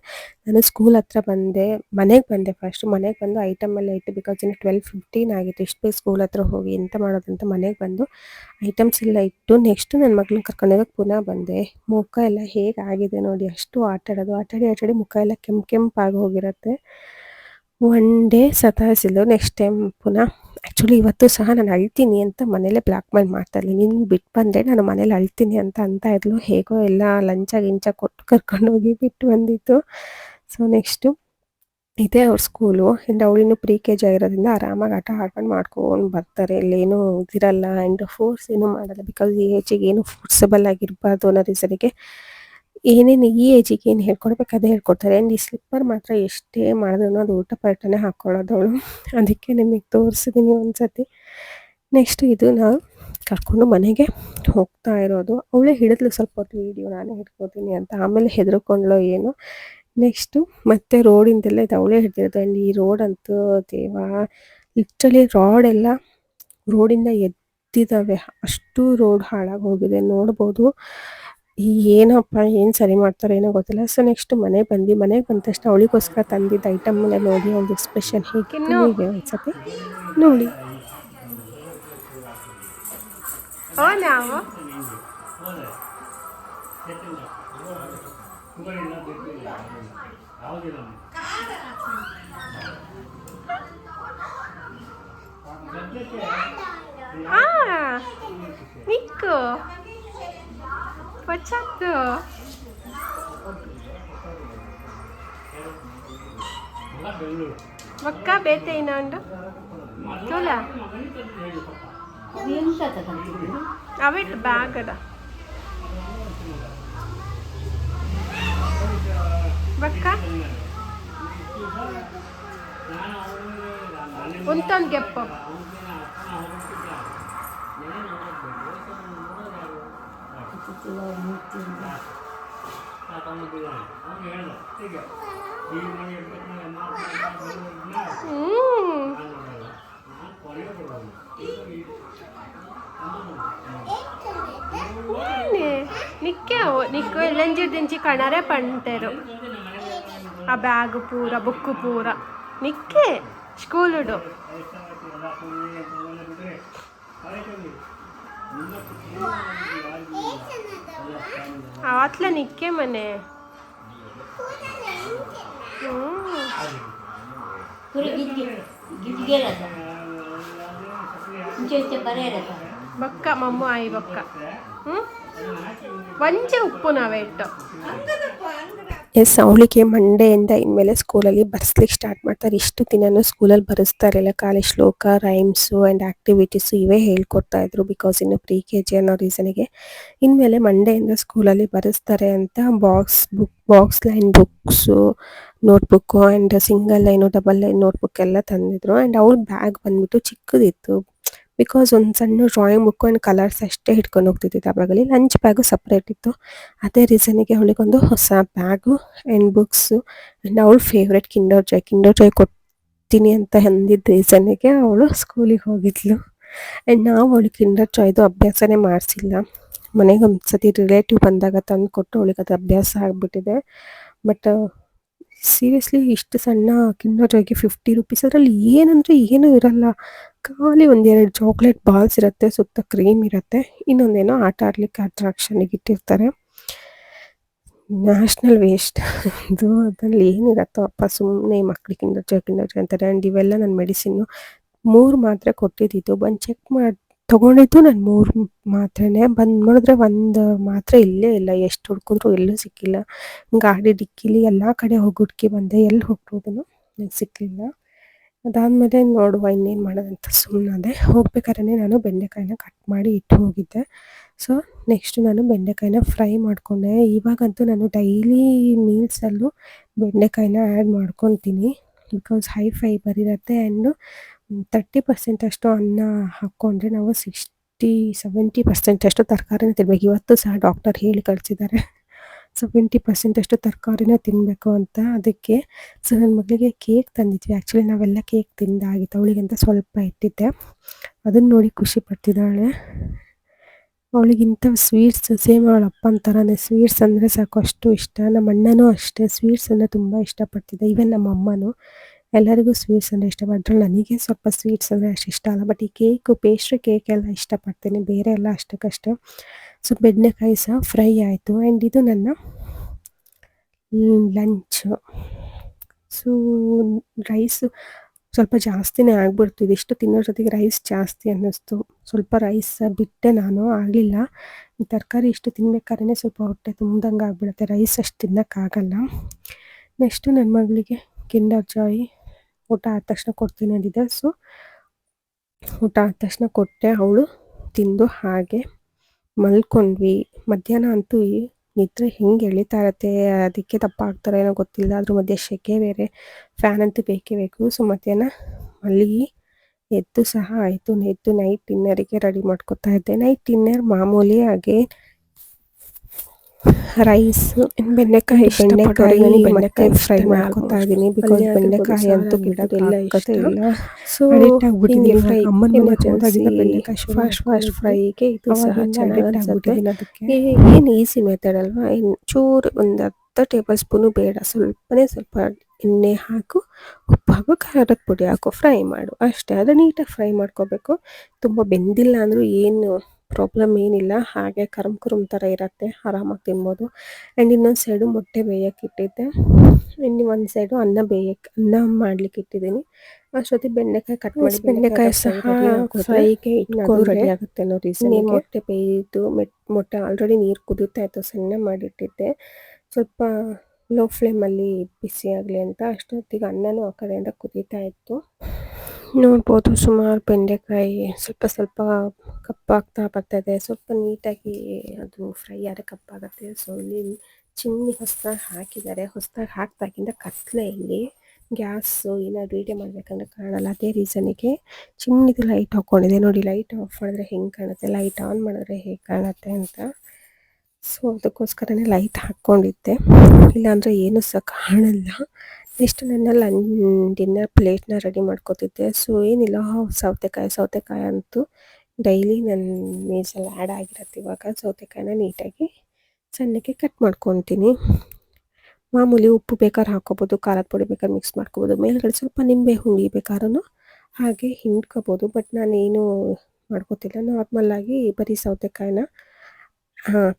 S1: ನಾನು ಸ್ಕೂಲ್ ಹತ್ರ ಬಂದೆ, ಮನೆಗೆ ಬಂದೆ ಫಸ್ಟ್ ಮನೆಗೆ ಬಂದು ಐಟಮ್ ಎಲ್ಲ ಇಟ್ಟು ಬಿಕಾಸ್ ಇನ್ನು ಟ್ವೆಲ್ ಫಿಫ್ಟೀನ್ ಆಗಿತ್ತು. ಇಷ್ಟು ಬೇಗ ಸ್ಕೂಲ್ ಹತ್ರ ಹೋಗಿ ಎಂತ ಮಾಡೋದಂತ ಮನೆಗೆ ಬಂದು ಐಟಮ್ಸ್ ಎಲ್ಲ ಇಟ್ಟು ನೆಕ್ಸ್ಟ್ ನನ್ನ ಮಗಳನ್ನ ಕರ್ಕೊಂಡೋಗಕ್ಕೆ ಪುನಃ ಬಂದೆ. ಮುಖ ಎಲ್ಲ ಹೇಗೆ ಆಗಿದೆ ನೋಡಿ, ಅಷ್ಟು ಆಟಾಡೋದು ಆಟಾಡಿ ಆಟಾಡಿ ಮುಖ ಎಲ್ಲ ಕೆಂಪು ಕೆಂಪಾಗಿ ಹೋಗಿರುತ್ತೆ. ಒನ್ ಡೇ ಸತಾಯಿಸಿದ್ದು. ನೆಕ್ಸ್ಟ್ ಟೈಮ್ ಪುನಃ ಆ್ಯಕ್ಚುಲಿ ಇವತ್ತು ಸಹ ನಾನು ಅಳ್ತೀನಿ ಅಂತ ಮನೇಲೆ ಬ್ಲಾಕ್ ಮೇಲ್ ಮಾಡ್ತಾ ಇರಲಿ ನೀನು ಬಿಟ್ಟು ಬಂದೆ ನಾನು ಮನೇಲಿ ಅಳ್ತೀನಿ ಅಂತ ಅಂತ ಇದ್ಲು. ಹೇಗೋ ಎಲ್ಲ ಲಂಚ ಗಿಂಚ ಕೊಟ್ಟು ಕರ್ಕೊಂಡೋಗಿ ಬಿಟ್ಟು ಬಂದಿತ್ತು. ಸೊ ನೆಕ್ಸ್ಟು ಇದೇ ಅವ್ರ ಸ್ಕೂಲು ಆ್ಯಂಡ್ ಅವಳಿನ್ನು ಪ್ರೀ ಕೆ ಜಿ ಆಗಿರೋದ್ರಿಂದ ಆರಾಮಾಗಿ ಆಟ ಆಡ್ಕೊಂಡು ಮಾಡ್ಕೊಂಡು ಬರ್ತಾರೆ. ಇಲ್ಲೇನು ಇದಿರಲ್ಲ ಆ್ಯಂಡ್ ಫೋರ್ಸ್ ಏನೂ ಮಾಡಲ್ಲ. ಬಿಕಾಸ್ ಈ ಏಜಿಗೆ ಏನು ಫೋರ್ಸಬಲ್ ಆಗಿರಬಾರ್ದು ಅನ್ನೋ ರೀಸನಿಗೆ ಏನೇನು ಈ ಏಜಿಗೆ ಏನು ಹೇಳ್ಕೊಡ್ಬೇಕು ಹೇಳ್ಕೊಡ್ತಾರೆ. ಆ್ಯಂಡ್ ಈ ಸ್ಲಿಪ್ಪರ್ ಮಾತ್ರ ಎಷ್ಟೇ ಮಾಡಿದ್ರು ಅದು ಊಟ ಪಲ್ಟನೇ ಹಾಕ್ಕೊಳ್ಳೋದು ಅವಳು ಅದಕ್ಕೆ ನಿಮಗೆ ತೋರಿಸಿದ್ದೀನಿ ಒಂದ್ಸತಿ. ನೆಕ್ಸ್ಟ್ ಇದು ನಾವು ಕರ್ಕೊಂಡು ಮನೆಗೆ ಹೋಗ್ತಾ ಇರೋದು. ಅವಳೇ ಹಿಡಿದ್ಲು ಸ್ವಲ್ಪ ಹೊತ್ತು ವೀಡಿಯೋ ನಾನೇ ಹಿಡ್ಕೋತೀನಿ ಅಂತ. ಆಮೇಲೆ ಹೆದರ್ಕೊಂಡ್ಲೋ ಏನು. ನೆಕ್ಸ್ಟು ಮತ್ತೆ ರೋಡಿಂದೆಲ್ಲ ಇದು ಅವಳೇ ಹಿಡ್ದಿರೋದು. ಆ್ಯಂಡ್ ಈ ರೋಡ್ ಅಂತೂ ದೇವ ಲಿಟ್ರಲಿ ರಾಡ್ ಎಲ್ಲ ರೋಡಿಂದ ಎದ್ದಿದ್ದಾವೆ. ಅಷ್ಟು ರೋಡ್ ಹಾಳಾಗಿ ಹೋಗಿದೆ. ನೋಡ್ಬೋದು. ಏನಪ್ಪ ಏನು ಸರಿ ಮಾಡ್ತಾರೋ ಏನೋ ಗೊತ್ತಿಲ್ಲ. ಸೊ ನೆಕ್ಸ್ಟ್ ಮನೆಗೆ ಬಂದು ಮನೆಗೆ ಬಂದ ತಕ್ಷಣ ಅವಳಿಗೋಸ್ಕರ ತಂದಿದ್ದ ಐಟಮ್ ಎಲ್ಲ ನೋಡಿ ಅವ್ಳದ್ದು ಎಕ್ಸ್ಪ್ರೆಷನ್ ಹೇಗೆ ಹೀಗೆ ಒಂದ್ಸತಿ ನೋಡಿ.
S2: ನಾವು Facciato. ಮಕ್ಕ ಬೇತೆ ಇನ್ನೊಂದು? ಚೂಲ? ಅವಿಟ್ಟು ಬ್ಯಾಗದ. ಬಕ್ಕ ಉಂತೊಂದು ಗೆಪ್ಪು. ಹ್ಮ್ ಏನೇ నిక్కే నీకు ఎల్లంజి దించి కణరే పంటారు ఆ బ్యాగ్ పూర బుక్ పూర నిక్కే స్కూలుడు
S3: ಆತ್ಲ ನಿಕ್ಕೆ ಮನೆ.
S2: ಬಕ್ಕ ಮಮ್ಮ ಆಯಿ ಬಕ್ಕ. ಹ್ಞೂ ಒಂಚೆ ಉಪ್ಪು ನಾವೇ ಇಟ್ಟು.
S1: ಎಸ್ ಅವಳಿಗೆ ಮಂಡೆಯಿಂದ ಇನ್ಮೇಲೆ ಸ್ಕೂಲಲ್ಲಿ ಬರ್ಸ್ಲಿಕ್ಕೆ ಸ್ಟಾರ್ಟ್ ಮಾಡ್ತಾರೆ. ಇಷ್ಟು ದಿನನೂ ಸ್ಕೂಲಲ್ಲಿ ಬರೆಸ್ತಾರಿಲ್ಲ ಖಾಲಿ ಶ್ಲೋಕ ರೈಮ್ಸು ಆ್ಯಂಡ್ ಆ್ಯಕ್ಟಿವಿಟೀಸು ಇವೇ ಹೇಳ್ಕೊಡ್ತಾ ಇದ್ರು ಬಿಕಾಸ್ ಇನ್ನು ಪ್ರಿ ಕೆ ಜಿ ಅನ್ನೋ ರೀಸನಿಗೆ ಇನ್ಮೇಲೆ ಮಂಡೆಯಿಂದ ಸ್ಕೂಲಲ್ಲಿ ಬರೆಸ್ತಾರೆ ಅಂತ box book box line books notebook and single line double line notebook ಎಲ್ಲ ತಂದಿದ್ರು. ಆ್ಯಂಡ್ ಅವಳ ಬ್ಯಾಗ್ ಬಂದ್ಬಿಟ್ಟು ಚಿಕ್ಕದಿತ್ತು. ಬಿಕಾಸ್ ಒಂದು ಸಣ್ಣ ಡ್ರಾಯಿಂಗ್ ಬುಕ್ ಆ್ಯಂಡ್ ಕಲರ್ಸ್ ಅಷ್ಟೇ ಹಿಡ್ಕೊಂಡು ಹೋಗ್ತಿದ್ದಿದ್ದು ಆ ಬ್ಯಾಗಲ್ಲಿ ಲಂಚ್ ಬ್ಯಾಗು ಸಪ್ರೇಟ್ ಇತ್ತು. ಅದೇ ರೀಸನಿಗೆ ಅವಳಿಗೊಂದು ಹೊಸ ಬ್ಯಾಗು ಆ್ಯಂಡ್ ಬುಕ್ಸು ಆ್ಯಂಡ್ ಅವಳು favourite Kinder Joy Kinder Joy ಕೊಡ್ತೀನಿ ಅಂತ ಅಂದಿದ್ದ ರೀಸನಿಗೆ ಅವಳು ಸ್ಕೂಲಿಗೆ ಹೋಗಿದ್ಲು. ಆ್ಯಂಡ್ ನಾವು ಅವಳಿಗೆ ಕಿಂಡರ್ ಜಾಯ್ದು ಅಭ್ಯಾಸನೇ ಮಾಡಿಸಿಲ್ಲ. ಮನೆಗೆ ಒಂದು ಸತಿ ರಿಲೇಟಿವ್ ಬಂದಾಗ ತಂದು ಕೊಟ್ಟು ಅವಳಿಗೆ ಅದು ಅಭ್ಯಾಸ ಆಗಿಬಿಟ್ಟಿದೆ. ಬಟ್ ಸೀರಿಯಸ್ಲಿ ಇಷ್ಟು ಸಣ್ಣ ಕಿಂಡರ್ ಜಾಯ್ಗೆ ಫಿಫ್ಟಿ ರುಪೀಸ್ ಅದರಲ್ಲಿ ಏನಂದರೆ ಏನೂ ಇರಲ್ಲ. ಖಾಲಿ ಒಂದೆರಡು ಚಾಕ್ಲೇಟ್ ಬಾಲ್ಸ್ ಇರುತ್ತೆ, ಸುತ್ತ ಕ್ರೀಮ್ ಇರುತ್ತೆ. ಇನ್ನೊಂದೇನೋ ಆಟ ಆಡ್ಲಿಕ್ಕೆ ಅಟ್ರಾಕ್ಷನಿಗೆ ಇಟ್ಟಿರ್ತಾರೆ. ನ್ಯಾಷನಲ್ ವೇಸ್ಟ್ ಇದು ಅದರಲ್ಲಿ ಏನಿರತ್ತೋ ಅಪ್ಪ ಸುಮ್ಮನೆ ಮಕ್ಳಿಗೆ ಕಿಂಡರ್ ಜಾಯ್ ಕಿಂಡರ್ ಜಾಯ್ ಅಂತಾರೆ. ಆ್ಯಂಡ್ ಇವೆಲ್ಲ ನನ್ನ ಮೆಡಿಸಿನ್ನು ಮೂರು ಮಾತ್ರೆ ಕೊಟ್ಟಿದ್ದಿತ್ತು ಬಂದು ಚೆಕ್ ಮಾಡಿ, ತೊಗೊಂಡಿದ್ದು ನಾನು ಮೂರು ಮಾತ್ರೆನೇ. ಬಂದು ನೋಡಿದ್ರೆ ಒಂದು ಮಾತ್ರೆ ಇಲ್ಲೇ ಇಲ್ಲ. ಎಷ್ಟು ಹುಡ್ಕಿದ್ರು ಎಲ್ಲೂ ಸಿಕ್ಕಿಲ್ಲ. ಗಾಡಿ ಡಿಕ್ಕಿಲಿ ಎಲ್ಲ ಕಡೆ ಹೋಗಿ ಹುಡುಕಿ ಬಂದೆ. ಎಲ್ಲಿ ಹೋಗ್ಬೋದು? ನಂಗೆ ಸಿಕ್ಕಲಿಲ್ಲ ಅದಾದಮೇಲೆ ನೋಡುವ ಇನ್ನೇನು ಮಾಡೋದಂತ ಸುಮ್ಮನಾದೆ ಹೋಗ್ಬೇಕಾದ್ರೆ ನಾನು ಬೆಂಡೆಕಾಯಿನ ಕಟ್ ಮಾಡಿ ಇಟ್ಟು ಹೋಗಿದ್ದೆ. ಸೊ ನೆಕ್ಸ್ಟ್ ನಾನು ಬೆಂಡೆಕಾಯಿನ ಫ್ರೈ ಮಾಡಿಕೊಂಡೆ. ಇವಾಗಂತೂ ನಾನು ಡೈಲಿ ಮೀಲ್ಸಲ್ಲೂ ಬೆಂಡೆಕಾಯಿನ ಆ್ಯಡ್ ಮಾಡ್ಕೊತೀನಿ. ಬಿಕಾಸ್ ಹೈ ಫೈಬರ್ ಇರುತ್ತೆ ಆ್ಯಂಡು ತರ್ಟಿ ಪರ್ಸೆಂಟ್ ಅಷ್ಟು ಅನ್ನ ಹಾಕ್ಕೊಂಡ್ರೆ ನಾವು ಸಿಕ್ಸ್ಟಿ ಸೆವೆಂಟಿ ಪರ್ಸೆಂಟ್ ಅಷ್ಟು ತರಕಾರಿನ ತಿನ್ಬೇಕು. ಇವತ್ತು ಸಹ ಡಾಕ್ಟರ್ ಹೇಳಿ ಕಳಿಸಿದ್ದಾರೆ. ಸೆವೆಂಟಿ ಪರ್ಸೆಂಟ್ ಅಷ್ಟು ತರಕಾರಿನ ತಿನ್ನಬೇಕು ಅಂತ. ಅದಕ್ಕೆ ಸೊ ನನ್ನ ಮಗಳಿಗೆ ಕೇಕ್ ತಂದಿದ್ವಿ. ಆ್ಯಕ್ಚುಲಿ ನಾವೆಲ್ಲ ಕೇಕ್ ತಿಂದಾಗಿತ್ತು ಅವಳಿಗೆ ಅಂತ ಸ್ವಲ್ಪ ಇಟ್ಟಿದ್ದೆ. ಅದನ್ನು ನೋಡಿ ಖುಷಿ ಪಡ್ತಿದ್ದಾಳೆ. ಅವಳಿಗಿಂತ ಸ್ವೀಟ್ಸ್ ಸೇಮ್ ಅವಳ ಅಪ್ಪನ ಥರನೇ ಸ್ವೀಟ್ಸ್ ಅಂದರೆ ಸಾಕು ಅಷ್ಟು ಇಷ್ಟ. ನಮ್ಮ ಅಣ್ಣನೂ ಅಷ್ಟೇ. ಸ್ವೀಟ್ಸ್ ಅಂದರೆ ತುಂಬ ಇಷ್ಟಪಡ್ತಿದ್ದೆ. ಈವನ್ ನಮ್ಮ ಅಮ್ಮನೂ ಎಲ್ಲರಿಗೂ ಸ್ವೀಟ್ಸ್ ಅಂದರೆ ಇಷ್ಟ. ಅದ್ರಲ್ಲಿ ನನಗೆ ಸ್ವಲ್ಪ ಸ್ವೀಟ್ಸ್ ಅಂದರೆ ಅಷ್ಟು ಇಷ್ಟ ಅಲ್ಲ. ಬಟ್ ಈ ಕೇಕು ಪೇಸ್ಟ್ರಿ ಕೇಕ್ ಎಲ್ಲ ಇಷ್ಟಪಡ್ತೀನಿ. ಬೇರೆ ಎಲ್ಲ ಅಷ್ಟಕ್ಕಷ್ಟೇ. ಸೊ ಬೆಂಡೆಕಾಯಿ ಸಹ ಫ್ರೈ ಆಯಿತು ಆ್ಯಂಡ್ ಇದು ನನ್ನ ಲಂಚ್. ಸೊ ರೈಸು ಸ್ವಲ್ಪ ಜಾಸ್ತಿನೇ ಆಗ್ಬಿಡ್ತು. ಇದಿಷ್ಟು ತಿನ್ನೋ ಜೊತೆಗೆ ರೈಸ್ ಜಾಸ್ತಿ ಅನ್ನಿಸ್ತು. ಸ್ವಲ್ಪ ರೈಸ್ ಬಿಟ್ಟೆ ನಾನು, ಆಗಲಿಲ್ಲ. ತರಕಾರಿ ಇಷ್ಟು ತಿನ್ಬೇಕಾದ್ರೆ ಸ್ವಲ್ಪ ಹೊಟ್ಟೆ ತುಂಬ್ದಂಗೆ ಆಗ್ಬಿಡುತ್ತೆ. ರೈಸ್ ಅಷ್ಟು ತಿನ್ನೋಕ್ಕಾಗಲ್ಲ. ನೆಕ್ಸ್ಟು ನನ್ನ ಮಗಳಿಗೆ ಕಿಂಡರ್ ಜಾಯ್ ಊಟ ಆದ ತಕ್ಷಣ ಕೊಡ್ತೀನಿ ಅಂದಿದ್ದೆ. ಸೊ ಊಟ ಆದ ತಕ್ಷಣ ಕೊಟ್ಟೆ. ಅವಳು ತಿಂದು ಹಾಗೆ ಮಲ್ಕೊಂಡ್ವಿ. ಮಧ್ಯಾಹ್ನ ಅಂತೂ ನಿದ್ರೆ ಹೆಂಗೆ ಎಳಿತಾ ಇರತ್ತೆ ಅದಕ್ಕೆ ದಪ್ಪ ಏನೋ ಗೊತ್ತಿಲ್ಲ. ಅದ್ರ ಮಧ್ಯೆ ಸೆಕೆ ಬೇರೆ, ಫ್ಯಾನ್ ಅಂತೂ ಬೇಕೇ ಬೇಕು. ಸೊ ಮಧ್ಯಾಹ್ನ ಮಲ್ಲಿಗೆ ಎದ್ದು ಸಹ ಆಯಿತು. ಎದ್ದು ನೈಟ್ ಡಿನ್ನರಿಗೆ ರೆಡಿ ಮಾಡ್ಕೊತಾ ಇದ್ದೆ. ನೈಟ್ ಡಿನ್ನರ್ ಮಾಮೂಲಿ ಹಾಗೆ ರೈಸ್ ಬೆಂಡೆಕಾಯಿ ಬೆಂಡೆಕಾಯಿ ಬೆಂಡೆಕಾಯಿ ಫ್ರೈ ಮಾಡ್ಕೊತಾ ಇದ್ದೀನಿ. ಬಿಕಾಸ್ ಬೆಂಡೆಕಾಯಿ ಅಂತೂ ಗಿಡದೆಲ್ಲ ಇಷ್ಟ ಇಲ್ಲ? ಸೊ ಅಡಿಕ್ಟ್ ಆಗ್ಬಿಟ್ಟಿದ್ದೀನಿ. ಅಮ್ಮನ ಹೋದಾಗಿಂದ ಬೆಂಡೆಕಾಯಿ ಫಾಸ್ಟ್ ಫಾಸ್ಟ್ ಫ್ರೈಗೆ ಇದು ಸಹ ಚೆನ್ನಾಗಿ ಆಗ್ಬಿಟ್ಟಿದ್ದೀನಿ ಅದಕ್ಕೆ. ಏನು ಈಸಿ ಮೆಥಡ್ ಅಲ್ವಾ? ಚೂರು ಒಂದು ಹತ್ತು ಟೇಬಲ್ ಸ್ಪೂನು ಬೇಡ. ಸ್ವಲ್ಪನೇ ಸ್ವಲ್ಪ ಎಣ್ಣೆ ಹಾಕು ಉಪ್ಪು ಹಾಕು ಖಾರದ ಪುಡಿ ಹಾಕು ಫ್ರೈ ಮಾಡು. ಅಷ್ಟೇ. ಅದು ನೀಟಾಗಿ ಫ್ರೈ ಮಾಡ್ಕೋಬೇಕು. ತುಂಬ ಬೆಂದಿಲ್ಲ ಅಂದರೂ ಏನು ಪ್ರಾಬ್ಲಮ್ ಏನಿಲ್ಲ. ಹಾಗೆ ಕರಮ್ ಕುರುಮ್ ಥರ ಇರುತ್ತೆ. ಆರಾಮಾಗಿ ತಿನ್ಬೋದು. ಆ್ಯಂಡ್ ಇನ್ನೊಂದು ಸೈಡು ಮೊಟ್ಟೆ ಬೇಯಕ್ಕೆ ಇಟ್ಟಿದ್ದೆ. ಇನ್ನು ಒಂದು ಸೈಡು ಅನ್ನ ಬೇಯಕ್ಕೆ ಅನ್ನ ಮಾಡ್ಲಿಕ್ಕೆ ಇಟ್ಟಿದ್ದೀನಿ. ಅಷ್ಟೊತ್ತಿಗೆ ಬೆಂಡೆಕಾಯಿ ಕಟ್ ಮಾಡಿ ಬೆಂಡೆಕಾಯಿ ಸಹ ಫ್ರೈಗೆ ಇಟ್ಕೊಂಡು ರೆಡಿ ಆಗುತ್ತೆ ಅನ್ನೋ ರೀಸನ್ ಮೊಟ್ಟೆ ಬೇಯಿದ್ದು ಮೆಟ್ ಮೊಟ್ಟೆ ಆಲ್ರೆಡಿ ನೀರು ಕುದಿತಾ ಇತ್ತು ಸಣ್ಣ ಮಾಡಿಟ್ಟಿದ್ದೆ. ಸ್ವಲ್ಪ ಲೋ ಫ್ಲೇಮಲ್ಲಿ ಬಿಸಿ ಆಗಲಿ ಅಂತ ಅಷ್ಟೊತ್ತಿಗೆ ಅನ್ನನೂ ಆ ಕಡೆಯಿಂದ ಕುದೀತಾ ಇತ್ತು. ನೋಡ್ಬೋದು ಸುಮಾರು ಬೆಂಡೆಕಾಯಿ ಸ್ವಲ್ಪ ಸ್ವಲ್ಪ ಕಪ್ಪಾಗ್ತಾ ಬರ್ತದೆ. ಸ್ವಲ್ಪ ನೀಟಾಗಿ ಅದು ಫ್ರೈ ಆದರೆ ಕಪ್ಪಾಗುತ್ತೆ. ಸೊ ಇಲ್ಲಿ ಚಿನ್ನಿ ಹೊಸದಾಗಿ ಹಾಕಿದ್ದಾರೆ. ಹೊಸದಾಗಿ ಹಾಕಿದಾಗಿಂದ ಕತ್ಲೆ ಇಲ್ಲಿ. ಗ್ಯಾಸು ಏನಾದ್ರು ವೀಡಿಯೋ ಮಾಡಬೇಕಂದ್ರೆ ಕಾಣಲ್ಲ. ಅದೇ ರೀಸನಿಗೆ ಚಿನ್ನಿದು ಲೈಟ್ ಹಾಕ್ಕೊಂಡಿದೆ ನೋಡಿ ಲೈಟ್ ಆಫ್ ಮಾಡಿದ್ರೆ ಹೆಂಗೆ ಕಾಣುತ್ತೆ? ಲೈಟ್ ಆನ್ ಮಾಡಿದ್ರೆ ಹೇಗೆ ಕಾಣುತ್ತೆ ಅಂತ. ಸೊ ಅದಕ್ಕೋಸ್ಕರನೇ ಲೈಟ್ ಹಾಕ್ಕೊಂಡಿದ್ದೆ ಇಲ್ಲಾಂದರೆ ಏನೂ ಸಹ ಕಾಣಲ್ಲ. ನೆಕ್ಸ್ಟ್ ನನ್ನ ಲಂಡಿನ ಪ್ಲೇಟ್ನ ರೆಡಿ ಮಾಡ್ಕೋತಿದ್ದೆ. ಸೊ ಏನಿಲ್ಲ, ಸೌತೆಕಾಯಿ ಸೌತೆಕಾಯಿ ಅಂತೂ ಡೈಲಿ ನನ್ನ ಮೇಸಲ್ಲಿ ಆ್ಯಡ್ ಆಗಿರುತ್ತೆ ಇವಾಗ. ಸೌತೆಕಾಯಿನ ನೀಟಾಗಿ ಸಣ್ಣಕ್ಕೆ ಕಟ್ ಮಾಡ್ಕೊತೀನಿ. ಮಾಮೂಲಿ ಉಪ್ಪು ಬೇಕಾದ್ರೆ ಹಾಕೋಬೋದು ಖಾರದ ಪುಡಿ ಬೇಕಾದ್ರೆ ಮಿಕ್ಸ್ ಮಾಡ್ಕೋಬೋದು, ಮೇಲ್ಗಡೆ ಸ್ವಲ್ಪ ನಿಂಬೆ ಹುಳಿ ಬೇಕಾದ್ರೂ ಹಾಗೆ ಹಿಂಡ್ಕೋಬೋದು. ಬಟ್ ನಾನೇನು ಮಾಡ್ಕೋತಿಲ್ಲ. ನಾರ್ಮಲ್ಲಾಗಿ ಬರೀ ಸೌತೆಕಾಯಿನ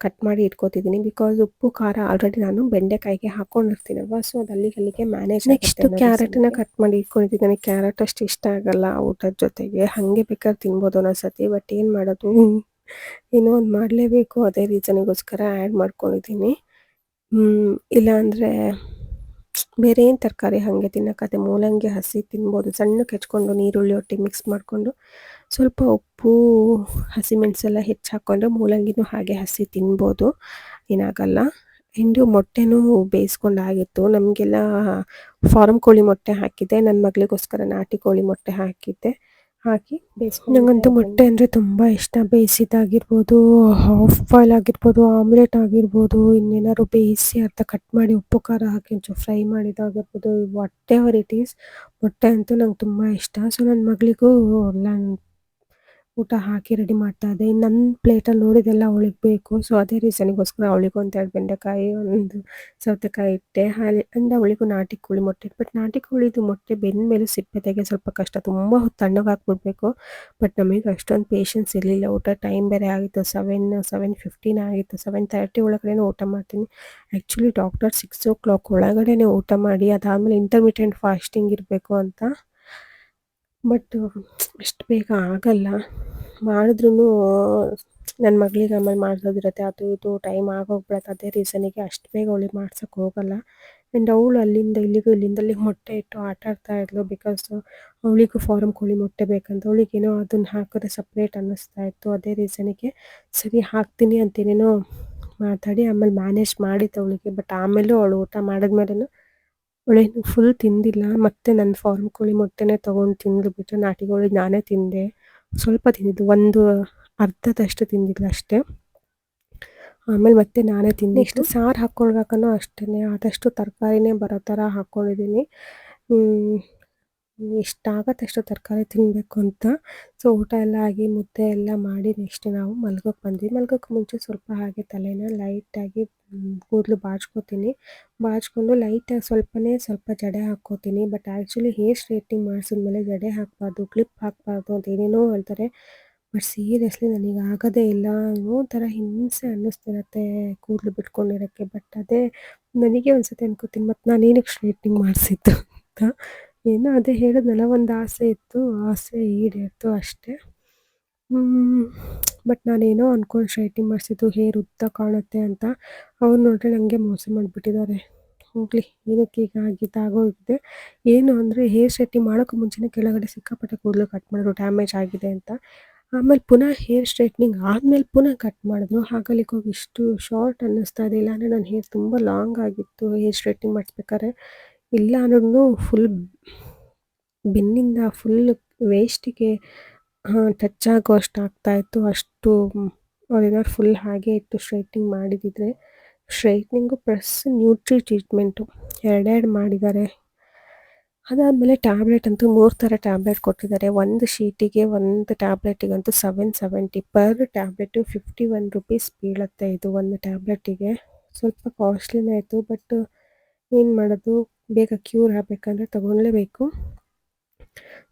S1: ಕಟ್ ಮಾಡಿ ಇಟ್ಕೋತಿದ್ದೀನಿ ಬಿಕಾಸ್ ಉಪ್ಪು ಖಾರ ಆಲ್ರೆಡಿ ನಾನು ಬೆಂಡೆಕಾಯಿಗೆ ಹಾಕೊಂಡಿರ್ತೀನಲ್ವ? ಸೊ ಅದು ಅಲ್ಲಿಗೆ ಅಲ್ಲಿಗೆ ಮ್ಯಾನೇಜ್ ನೆಕ್ಸ್ಟ್ ಕ್ಯಾರೆಟ್ನ ಕಟ್ ಮಾಡಿ ಇಟ್ಕೊಂಡಿದ್ದೀನಿ ನನಗೆ ಕ್ಯಾರೆಟ್ ಅಷ್ಟು ಇಷ್ಟ ಆಗಲ್ಲ ಊಟದ ಜೊತೆಗೆ. ಹಾಗೆ ಬೇಕಾದ್ರೆ ತಿನ್ಬೋದು ಅನ್ನೋಸತಿ ಬಟ್ ಏನು ಮಾಡೋದು? ಏನೋ ಒಂದು ಮಾಡಲೇಬೇಕು. ಅದೇ ರೀಸನಿಗೋಸ್ಕರ ಆ್ಯಡ್ ಮಾಡ್ಕೊಂಡಿದ್ದೀನಿ ಇಲ್ಲಾಂದರೆ ಬೇರೆ ಏನು ತರಕಾರಿ ಹಾಗೆ ತಿನ್ನೋಕ್ಕಾಗತ್ತೆ ಮೂಲಂಗಿ ಹಸಿ ತಿನ್ಬೋದು. ಸಣ್ಣಕ್ಕೆ ಹೆಚ್ಕೊಂಡು ನೀರುಳ್ಳಿ ಒಟ್ಟಿಗೆ ಮಿಕ್ಸ್ ಮಾಡಿಕೊಂಡು ಸ್ವಲ್ಪ ಉಪ್ಪು ಹಸಿಮೆಣಸೆಲ್ಲ ಹೆಚ್ಚು ಹಾಕ್ಕೊಂಡ್ರೆ ಮೂಲಂಗಿನೂ ಹಾಗೆ ಹಸಿ ತಿನ್ಬೋದು. ಏನಾಗಲ್ಲ. ಇಂದು ಮೊಟ್ಟೆನೂ ಬೇಯಿಸ್ಕೊಂಡಾಗಿತ್ತು. ನಮಗೆಲ್ಲ ಫಾರಮ್ ಕೋಳಿ ಮೊಟ್ಟೆ ಹಾಕಿದ್ದೆ. ನನ್ನ ಮಗಳಿಗೋಸ್ಕರ ನಾಟಿ ಕೋಳಿ ಮೊಟ್ಟೆ ಹಾಕಿದ್ದೆ. ಹಾಕಿ ಬೇಯಿಸ್ಕೊಂಡು ನನಗಂತೂ ಮೊಟ್ಟೆ ಅಂದರೆ ತುಂಬ ಇಷ್ಟ. ಬೇಯಿಸಿದ್ದಾಗಿರ್ಬೋದು ಹಾಫ್ ಬಾಯ್ಲ್ ಆಗಿರ್ಬೋದು ಆಮ್ಲೆಟ್ ಆಗಿರ್ಬೋದು ಇನ್ನೇನಾದ್ರು ಬೇಯಿಸಿ ಅರ್ಧ ಕಟ್ ಮಾಡಿ ಉಪ್ಪು ಖಾರ ಹಾಕಿ ಒಂಚೂರು ಫ್ರೈ ಮಾಡಿದ್ದಾಗಿರ್ಬೋದು ವಾಟ್ ಎವರ್ ಇಟ್ ಈಸ್ ಮೊಟ್ಟೆ ಅಂತೂ ನಂಗೆ ತುಂಬ ಇಷ್ಟ. ಸೊ ನನ್ನ ಮಗಳಿಗೂ ನಾನು ಊಟ ಹಾಕಿ ರೆಡಿ ಮಾಡ್ತಾ ಇನ್ನು ನನ್ನ ಪ್ಲೇಟಲ್ಲಿ ನೋಡಿದೆಲ್ಲ ಅವಳಿಗೆ ಬೇಕು ಸೊ ಅದೇ ರೀಸನಿಗೋಸ್ಕರ ಅವಳಿಗೂ ಹೇಳಿ ಬೆಂಡೆಕಾಯಿ ಒಂದು ಸೌತೆಕಾಯಿ ಇಟ್ಟೆ. ಹಾಲಿ ಅಂದರೆ ಅವಳಿಗೂ ನಾಟಿ ಕೋಳಿ ಮೊಟ್ಟೆ. ಬಟ್ ನಾಟಿ ಕೋಳಿದು ಮೊಟ್ಟೆ ಬೆಂದ ಮೇಲೆ ಸಿಪ್ಪೆ ತೆಗೆ ಸ್ವಲ್ಪ ಕಷ್ಟ. ತುಂಬ ಹೊತ್ತು ತಣ್ಣಗೆ ಹಾಕ್ಬಿಡ್ಬೇಕು. ಬಟ್ ನಮಗೆ ಅಷ್ಟೊಂದು ಪೇಷನ್ಸ್ ಇರಲಿಲ್ಲ. ಊಟ ಟೈಮ್ ಬೇರೆ ಆಗಿತ್ತು. ಸೆವೆನ್ ಸೆವೆನ್ ಫಿಫ್ಟೀನ್ ಆಗಿತ್ತು. ಸೆವೆನ್ ತರ್ಟಿ ಒಳಗಡೆ ಊಟ ಮಾಡ್ತೀನಿ. Actually doctor six o'clock ಒಳಗಡೆ ಊಟ ಮಾಡಿ, ಅದಾದಮೇಲೆ ಇಂಟರ್ಮಿಟೆಂಟ್ ಫಾಸ್ಟಿಂಗ್ ಇರಬೇಕು ಅಂತ ಬಟ್ ಇಷ್ಟು ಬೇಗ ಆಗಲ್ಲ. ಮಾಡಿದ್ರೂ ನನ್ನ ಮಗಳಿಗೆ ಆಮೇಲೆ ಮಾಡಿಸೋದಿರುತ್ತೆ. ಅದು ಇದು ಟೈಮ್ ಆಗೋಗ್ಬಿಡತ್ತೆ. ಅದೇ ರೀಸನಿಗೆ ಅಷ್ಟು ಬೇಗ ಅವಳಿಗೆ ಮಾಡ್ಸೋಕ್ಕೆ ಹೋಗಲ್ಲ. ಆ್ಯಂಡ್ ಅವಳು ಅಲ್ಲಿಂದ ಇಲ್ಲಿಗೂ ಇಲ್ಲಿಂದ ಅಲ್ಲಿಗೆ ಮೊಟ್ಟೆ ಇಟ್ಟು ಆಟ ಆಡ್ತಾ ಇದ್ಲು ಬಿಕಾಸ್ ಅವಳಿಗೂ ಫಾರಮ್ ಕೋಳಿ ಮೊಟ್ಟೆ ಬೇಕಂತ. ಅವಳಿಗೇನೋ ಅದನ್ನ ಹಾಕಿದ್ರೆ ಸಪ್ರೇಟ್ ಅನ್ನಿಸ್ತಾ ಇತ್ತು. ಅದೇ ರೀಸನಿಗೆ ಸರಿ ಹಾಕ್ತೀನಿ ಅಂತೇನೇನೋ ಮಾತಾಡಿ ಆಮೇಲೆ ಮ್ಯಾನೇಜ್ ಮಾಡಿತ್ತು ಅವಳಿಗೆ. ಬಟ್ ಆಮೇಲೂ ಅವಳು ಊಟ ಅವಳೇನು ಫುಲ್ ತಿಂದಿಲ್ಲ. ಮತ್ತೆ ನನ್ನ ಫಾರ್ಮ್ ಕೋಳಿ ಮೊಟ್ಟೆನೇ ತೊಗೊಂಡು ತಿಂದ್ಲು ಬಿಟ್ಟು ನಾಟಿ ಕೋಳಿ ನಾನೇ ತಿಂದೆ. ಸ್ವಲ್ಪ ತಿಂದಿದ್ದು ಒಂದು ಅರ್ಧದಷ್ಟು ತಿಂದಿಲ್ಲ ಅಷ್ಟೇ. ಆಮೇಲೆ ಮತ್ತೆ ನಾನೇ ತಿಂದೆ. ಇಷ್ಟು ಸಾರು ಹಾಕ್ಕೊಳ್ಬೇಕನ್ನೋ ಅಷ್ಟೇ ಆದಷ್ಟು ತರಕಾರಿನೇ ಬರೋ ಥರ ಹಾಕ್ಕೊಂಡಿದ್ದೀನಿ ಎಷ್ಟಾಗತ್ತಷ್ಟು ತರಕಾರಿ ತಿನ್ನಬೇಕು ಅಂತ. ಸೊ ಊಟ ಎಲ್ಲ ಆಗಿ ಮುದ್ದೆ ಎಲ್ಲ ಮಾಡಿ ನೆಕ್ಸ್ಟ್ ನಾವು ಮಲ್ಗೋಕ್ಕೆ ಬಂದ್ವಿ. ಮಲ್ಗೋಕ್ಕೆ ಮುಂಚೆ ಸ್ವಲ್ಪ ಹಾಗೆ ತಲೆನ ಲೈಟಾಗಿ ಕೂದಲು ಬಾಚ್ಕೋತೀನಿ. ಬಾಚ್ಕೊಂಡು ಲೈಟಾಗಿ ಸ್ವಲ್ಪನೇ ಸ್ವಲ್ಪ ಜಡೆ ಹಾಕ್ಕೋತೀನಿ. ಬಟ್ ಆ್ಯಕ್ಚುಲಿ ಹೇರ್ ಸ್ಟ್ರೇಟ್ನಿಂಗ್ ಮಾಡಿಸಿದ್ಮೇಲೆ ಜಡೆ ಹಾಕಬಾರ್ದು ಕ್ಲಿಪ್ ಹಾಕಬಾರ್ದು ಅಂತ ಏನೇನೋ ಹೇಳ್ತಾರೆ. ಬಟ್ ಸೀರಿಯಸ್ಲಿ ನನಗೆ ಆಗೋದೇ ಇಲ್ಲ. ಒಂಥರ ಹಿಂಸೆ ಅನ್ನಿಸ್ತಿರತ್ತೆ ಕೂದಲು ಬಿಟ್ಕೊಂಡಿರೋಕ್ಕೆ. ಬಟ್ ಅದೇ ನನಗೆ ಒಂದ್ಸತಿ ಅನ್ಕೋತೀನಿ ಮತ್ತು ನಾನು ಏನಕ್ಕೆ ಸ್ಟ್ರೇಟ್ನಿಂಗ್ ಮಾಡಿಸಿದ್ದು? ಅಂತ. ಏನೋ ಅದೇ ಹೇಳಿದ್ನಲ್ಲ, ಒಂದು ಆಸೆ ಇತ್ತು. ಆಸೆ ಈಡೇರ್ತು ಅಷ್ಟೇ. ಬಟ್ ನಾನೇನೋ ಅಂದ್ಕೊಂಡು ಸ್ಟ್ರೈಟಿಂಗ್ ಮಾಡಿಸಿದ್ದು, ಹೇರ್ ಉದ್ದ ಕಾಣುತ್ತೆ ಅಂತ ಅವ್ರು ನೋಡಿದ್ರೆ ನನಗೆ ಮೋಸ ಮಾಡಿಬಿಟ್ಟಿದ್ದಾರೆ ಹೋಗಲಿ ಏನಕ್ಕೆ ಈಗ ಆಗಿದ್ದು ಆಗೋಗಿದೆ. ಏನು ಅಂದರೆ ಹೇರ್ ಸ್ಟ್ರೈಟಿಂಗ್ ಮಾಡೋಕ್ಕೂ ಮುಂಚೆನೇ ಕೆಳಗಡೆ ಸಿಕ್ಕಾಪಟ್ಟೆ ಕೂದಲು ಕಟ್ ಮಾಡಿದ್ರು ಡ್ಯಾಮೇಜ್ ಆಗಿದೆ ಅಂತ. ಆಮೇಲೆ ಪುನಃ ಹೇರ್ ಸ್ಟ್ರೈಟ್ನಿಂಗ್ ಆದಮೇಲೆ ಪುನಃ ಕಟ್ ಮಾಡಿದ್ರು. ಹಾಗಲ್ಲಿ ಹೋಗಿ ಇಷ್ಟು ಶಾರ್ಟ್ ಅನ್ನಿಸ್ತಾ ಇದೆ. ಇಲ್ಲ ಅಂದರೆ ನನ್ನ ಹೇರ್ ತುಂಬ ಲಾಂಗ್ ಆಗಿತ್ತು, ಹೇರ್ ಸ್ಟ್ರೈಟ್ನಿಂಗ್ ಮಾಡಿಸ್ಬೇಕಾದ್ರೆ. ಇಲ್ಲ ಅನ್ನೋದು ಫುಲ್ ಬೆನ್ನಿಂದ ಫುಲ್ ವೇಸ್ಟಿಗೆ ಟಚ್ ಆಗೋ ಅಷ್ಟು ಆಗ್ತಾಯಿತ್ತು. ಅಷ್ಟು ಅದೇನಾದ್ರು ಫುಲ್ ಹಾಗೆ ಇತ್ತು ಸ್ಟ್ರೈಟ್ನಿಂಗ್ ಮಾಡಿದಿದ್ರೆ. ಸ್ಟ್ರೈಟ್ನಿಂಗು ಪ್ಲಸ್ ನ್ಯೂಟ್ರಿ ಟ್ರೀಟ್ಮೆಂಟು ಎರಡೆರಡು ಮಾಡಿದ್ದಾರೆ. ಅದಾದಮೇಲೆ ಟ್ಯಾಬ್ಲೆಟ್ ಅಂತೂ ಮೂರು ಥರ ಟ್ಯಾಬ್ಲೆಟ್ ಕೊಟ್ಟಿದ್ದಾರೆ. ಒಂದು ಶೀಟಿಗೆ ಒಂದು ಟ್ಯಾಬ್ಲೆಟಿಗಂತೂ seven seventy per tablet fifty one rupees ಬೀಳುತ್ತೆ ಇದು ಒಂದು ಟ್ಯಾಬ್ಲೆಟಿಗೆ ಸ್ವಲ್ಪ ಕಾಸ್ಟ್ಲಿನೇ ಆಯಿತು ಬಟ್ ಏನು ಮಾಡೋದು? ಬೇಗ ಕ್ಯೂರ್ ಆಗಬೇಕಂದ್ರೆ ತೊಗೊಳ್ಲೇಬೇಕು.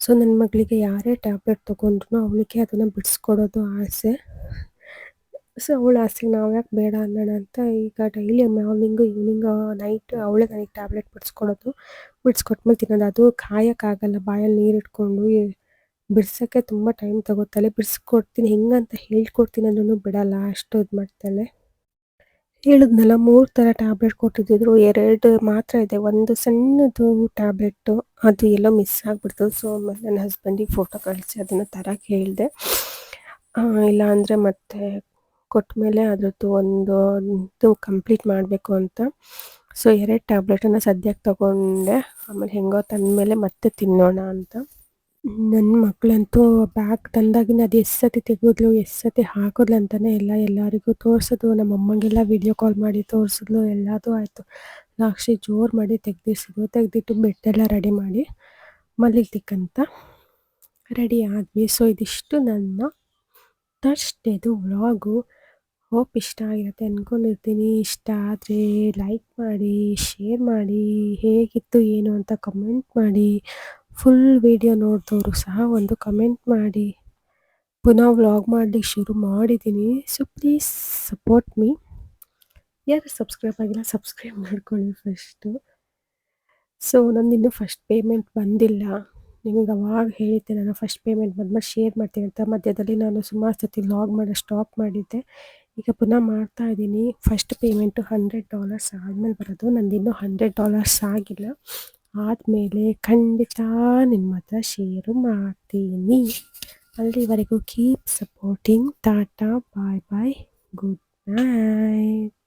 S1: ಸೊ ನನ್ನ ಮಗಳಿಗೆ ಯಾರೇ ಟ್ಯಾಬ್ಲೆಟ್ ತೊಗೊಂಡ್ರು ಅವಳಿಗೆ ಅದನ್ನು ಬಿಡಿಸ್ಕೊಡೋದು ಆಸೆ. ಸೊ ಅವಳ ಆಸೆಗೆ ನಾವು ಯಾಕೆ ಬೇಡ ಅನ್ನೋಣ ಅಂತ ಈಗ ಡೈಲಿ ಮಾರ್ನಿಂಗು ಈವ್ನಿಂಗು ನೈಟ್ ಅವಳೇ ನನಗೆ ಟ್ಯಾಬ್ಲೆಟ್ ಬಿಡಿಸ್ಕೊಡೋದು. ಬಿಡಿಸ್ಕೊಟ್ಮೇಲೆ ತಿನ್ನೋದು. ಅದು ಕಾಯೋಕ್ಕಾಗಲ್ಲ. ಬಾಯಲ್ಲಿ ನೀರು ಇಟ್ಕೊಂಡು ಬಿಡ್ಸೋಕ್ಕೆ ತುಂಬ ಟೈಮ್ ತಗೋತಾಳೆ. ಬಿಡಿಸ್ಕೊಡ್ತೀನಿ. ಹೆಂಗಂತ ಹೇಳ್ಕೊಡ್ತೀನಿ ಅಂದ್ರೂ ಬಿಡಲ್ಲ. ಅಷ್ಟು ಇದು ಮಾಡ್ತಾಳೆ ಹೇಳಿದ್ನಲ್ಲ, ಮೂರು ಥರ ಟ್ಯಾಬ್ಲೆಟ್ ಕೊಟ್ಟಿದ್ದಿದ್ರು. ಎರಡು ಮಾತ್ರ ಇದೆ. ಒಂದು ಸಣ್ಣದು ಟ್ಯಾಬ್ಲೆಟ್ಟು ಅದು ಎಲ್ಲೋ ಮಿಸ್ ಆಗಿಬಿಡ್ತು. ಸೊ ಆಮೇಲೆ ನನ್ನ ಹಸ್ಬೆಂಡಿಗೆ ಫೋಟೋ ಕಳಿಸಿ, ಅದನ್ನು ತರಕ್ಕೆ ಹೇಳಿದೆ. ಇಲ್ಲ ಅಂದರೆ ಮತ್ತೆ ಕೊಟ್ಟ ಮೇಲೆ ಅದ್ರದ್ದು ಒಂದು ಕಂಪ್ಲೀಟ್ ಮಾಡಬೇಕು ಅಂತ. ಸೊ ಎರಡು ಟ್ಯಾಬ್ಲೆಟನ್ನು ಸದ್ಯಕ್ಕೆ ತಗೊಂಡೆ. ಆಮೇಲೆ ಹೆಂಗೋ ತಂದಮೇಲೆ ಮತ್ತೆ ತಿನ್ನೋಣ ಅಂತ. ನನ್ನ ಮಕ್ಕಳಂತೂ ಬ್ಯಾಗ್ ತಂದಾಗಿನ ಅದು ಎಷ್ಟು ಸತಿ ತೆಗೆದ್ಲು, ಎಷ್ಟು ಸತಿ ಹಾಕಿದ್ಲು ಅಂತಲೇ ಎಲ್ಲ ಎಲ್ಲರಿಗೂ ತೋರಿಸೋದು ನಮ್ಮ ಅಮ್ಮಂಗೆಲ್ಲ ವಿಡಿಯೋ ಕಾಲ್ ಮಾಡಿ ತೋರಿಸಿದ್ಲು, ಎಲ್ಲದೂ ಆಯಿತು. ಲಾಕ್ಷಿ ಜೋರು ಮಾಡಿ ತೆಗ್ದಿಸಿದ್ವು ತೆಗೆದಿಟ್ಟು ಬೆಟ್ಟೆಲ್ಲ ರೆಡಿ ಮಾಡಿ ಮಲಗ್ತಿಕ್ಕಂತ ರೆಡಿ ಆದ್ವಿ. ಸೊ ಇದಿಷ್ಟು ನನ್ನ ಥರ್ಸ್ಡೇದು ವ್ಲಾಗು ಹೋಪ್ ಇಷ್ಟ ಆಗಿರುತ್ತೆ. ಅಂದ್ಕೊಂಡಿರ್ತೀನಿ ಇಷ್ಟ ಆದರೆ ಲೈಕ್ ಮಾಡಿ ಶೇರ್ ಮಾಡಿ, ಹೇಗಿತ್ತು, ಏನು ಅಂತ ಕಮೆಂಟ್ ಮಾಡಿ. ಫುಲ್ ವಿಡಿಯೋ ನೋಡಿದವರು ಸಹ ಒಂದು ಕಮೆಂಟ್ ಮಾಡಿ. ಪುನಃ ವ್ಲಾಗ್ ಮಾಡಲಿಕ್ಕೆ ಶುರು ಮಾಡಿದ್ದೀನಿ ಸೊ ಪ್ಲೀಸ್ ಸಪೋರ್ಟ್ ಮೀ ಯಾರು ಸಬ್ಸ್ಕ್ರೈಬ್ ಆಗಿಲ್ಲ ಸಬ್ಸ್ಕ್ರೈಬ್ ಮಾಡ್ಕೊಳ್ಳಿ ಫಸ್ಟು ಸೊ ಇನ್ನೂ ಫಸ್ಟ್ ಪೇಮೆಂಟ್ ಬಂದಿಲ್ಲ. ನಿಮಗೆ ಅವಾಗ ಹೇಳಿದ್ದೆ, ನಾನು ಫಸ್ಟ್ ಪೇಮೆಂಟ್ ಬಂದ್ಮೇಲೆ ಶೇರ್ ಮಾಡ್ತೀನಿ ಅಂತ. ಮಧ್ಯದಲ್ಲಿ ನಾನು ಸುಮಾರು ಸತಿ ಲಾಗ್ ಮಾಡೋ ಸ್ಟಾಪ್ ಮಾಡಿದ್ದೆ. ಈಗ ಪುನಃ ಮಾಡ್ತಾ ಇದ್ದೀನಿ ಫಸ್ಟ್ ಪೇಮೆಂಟು ಹಂಡ್ರೆಡ್ ಡಾಲರ್ಸ್ ಆದಮೇಲೆ ಬರೋದು. ನಂದಿನ್ನೂ ಹಂಡ್ರೆಡ್ ಡಾಲರ್ಸ್ ಆಗಿಲ್ಲ. ಆದಮೇಲೆ ಖಂಡಿತ ನಿಮ್ಮ ಹತ್ರ ಶೇರು ಮಾಡ್ತೀನಿ. ಅಲ್ಲಿವರೆಗೂ keep supporting tata bye bye good night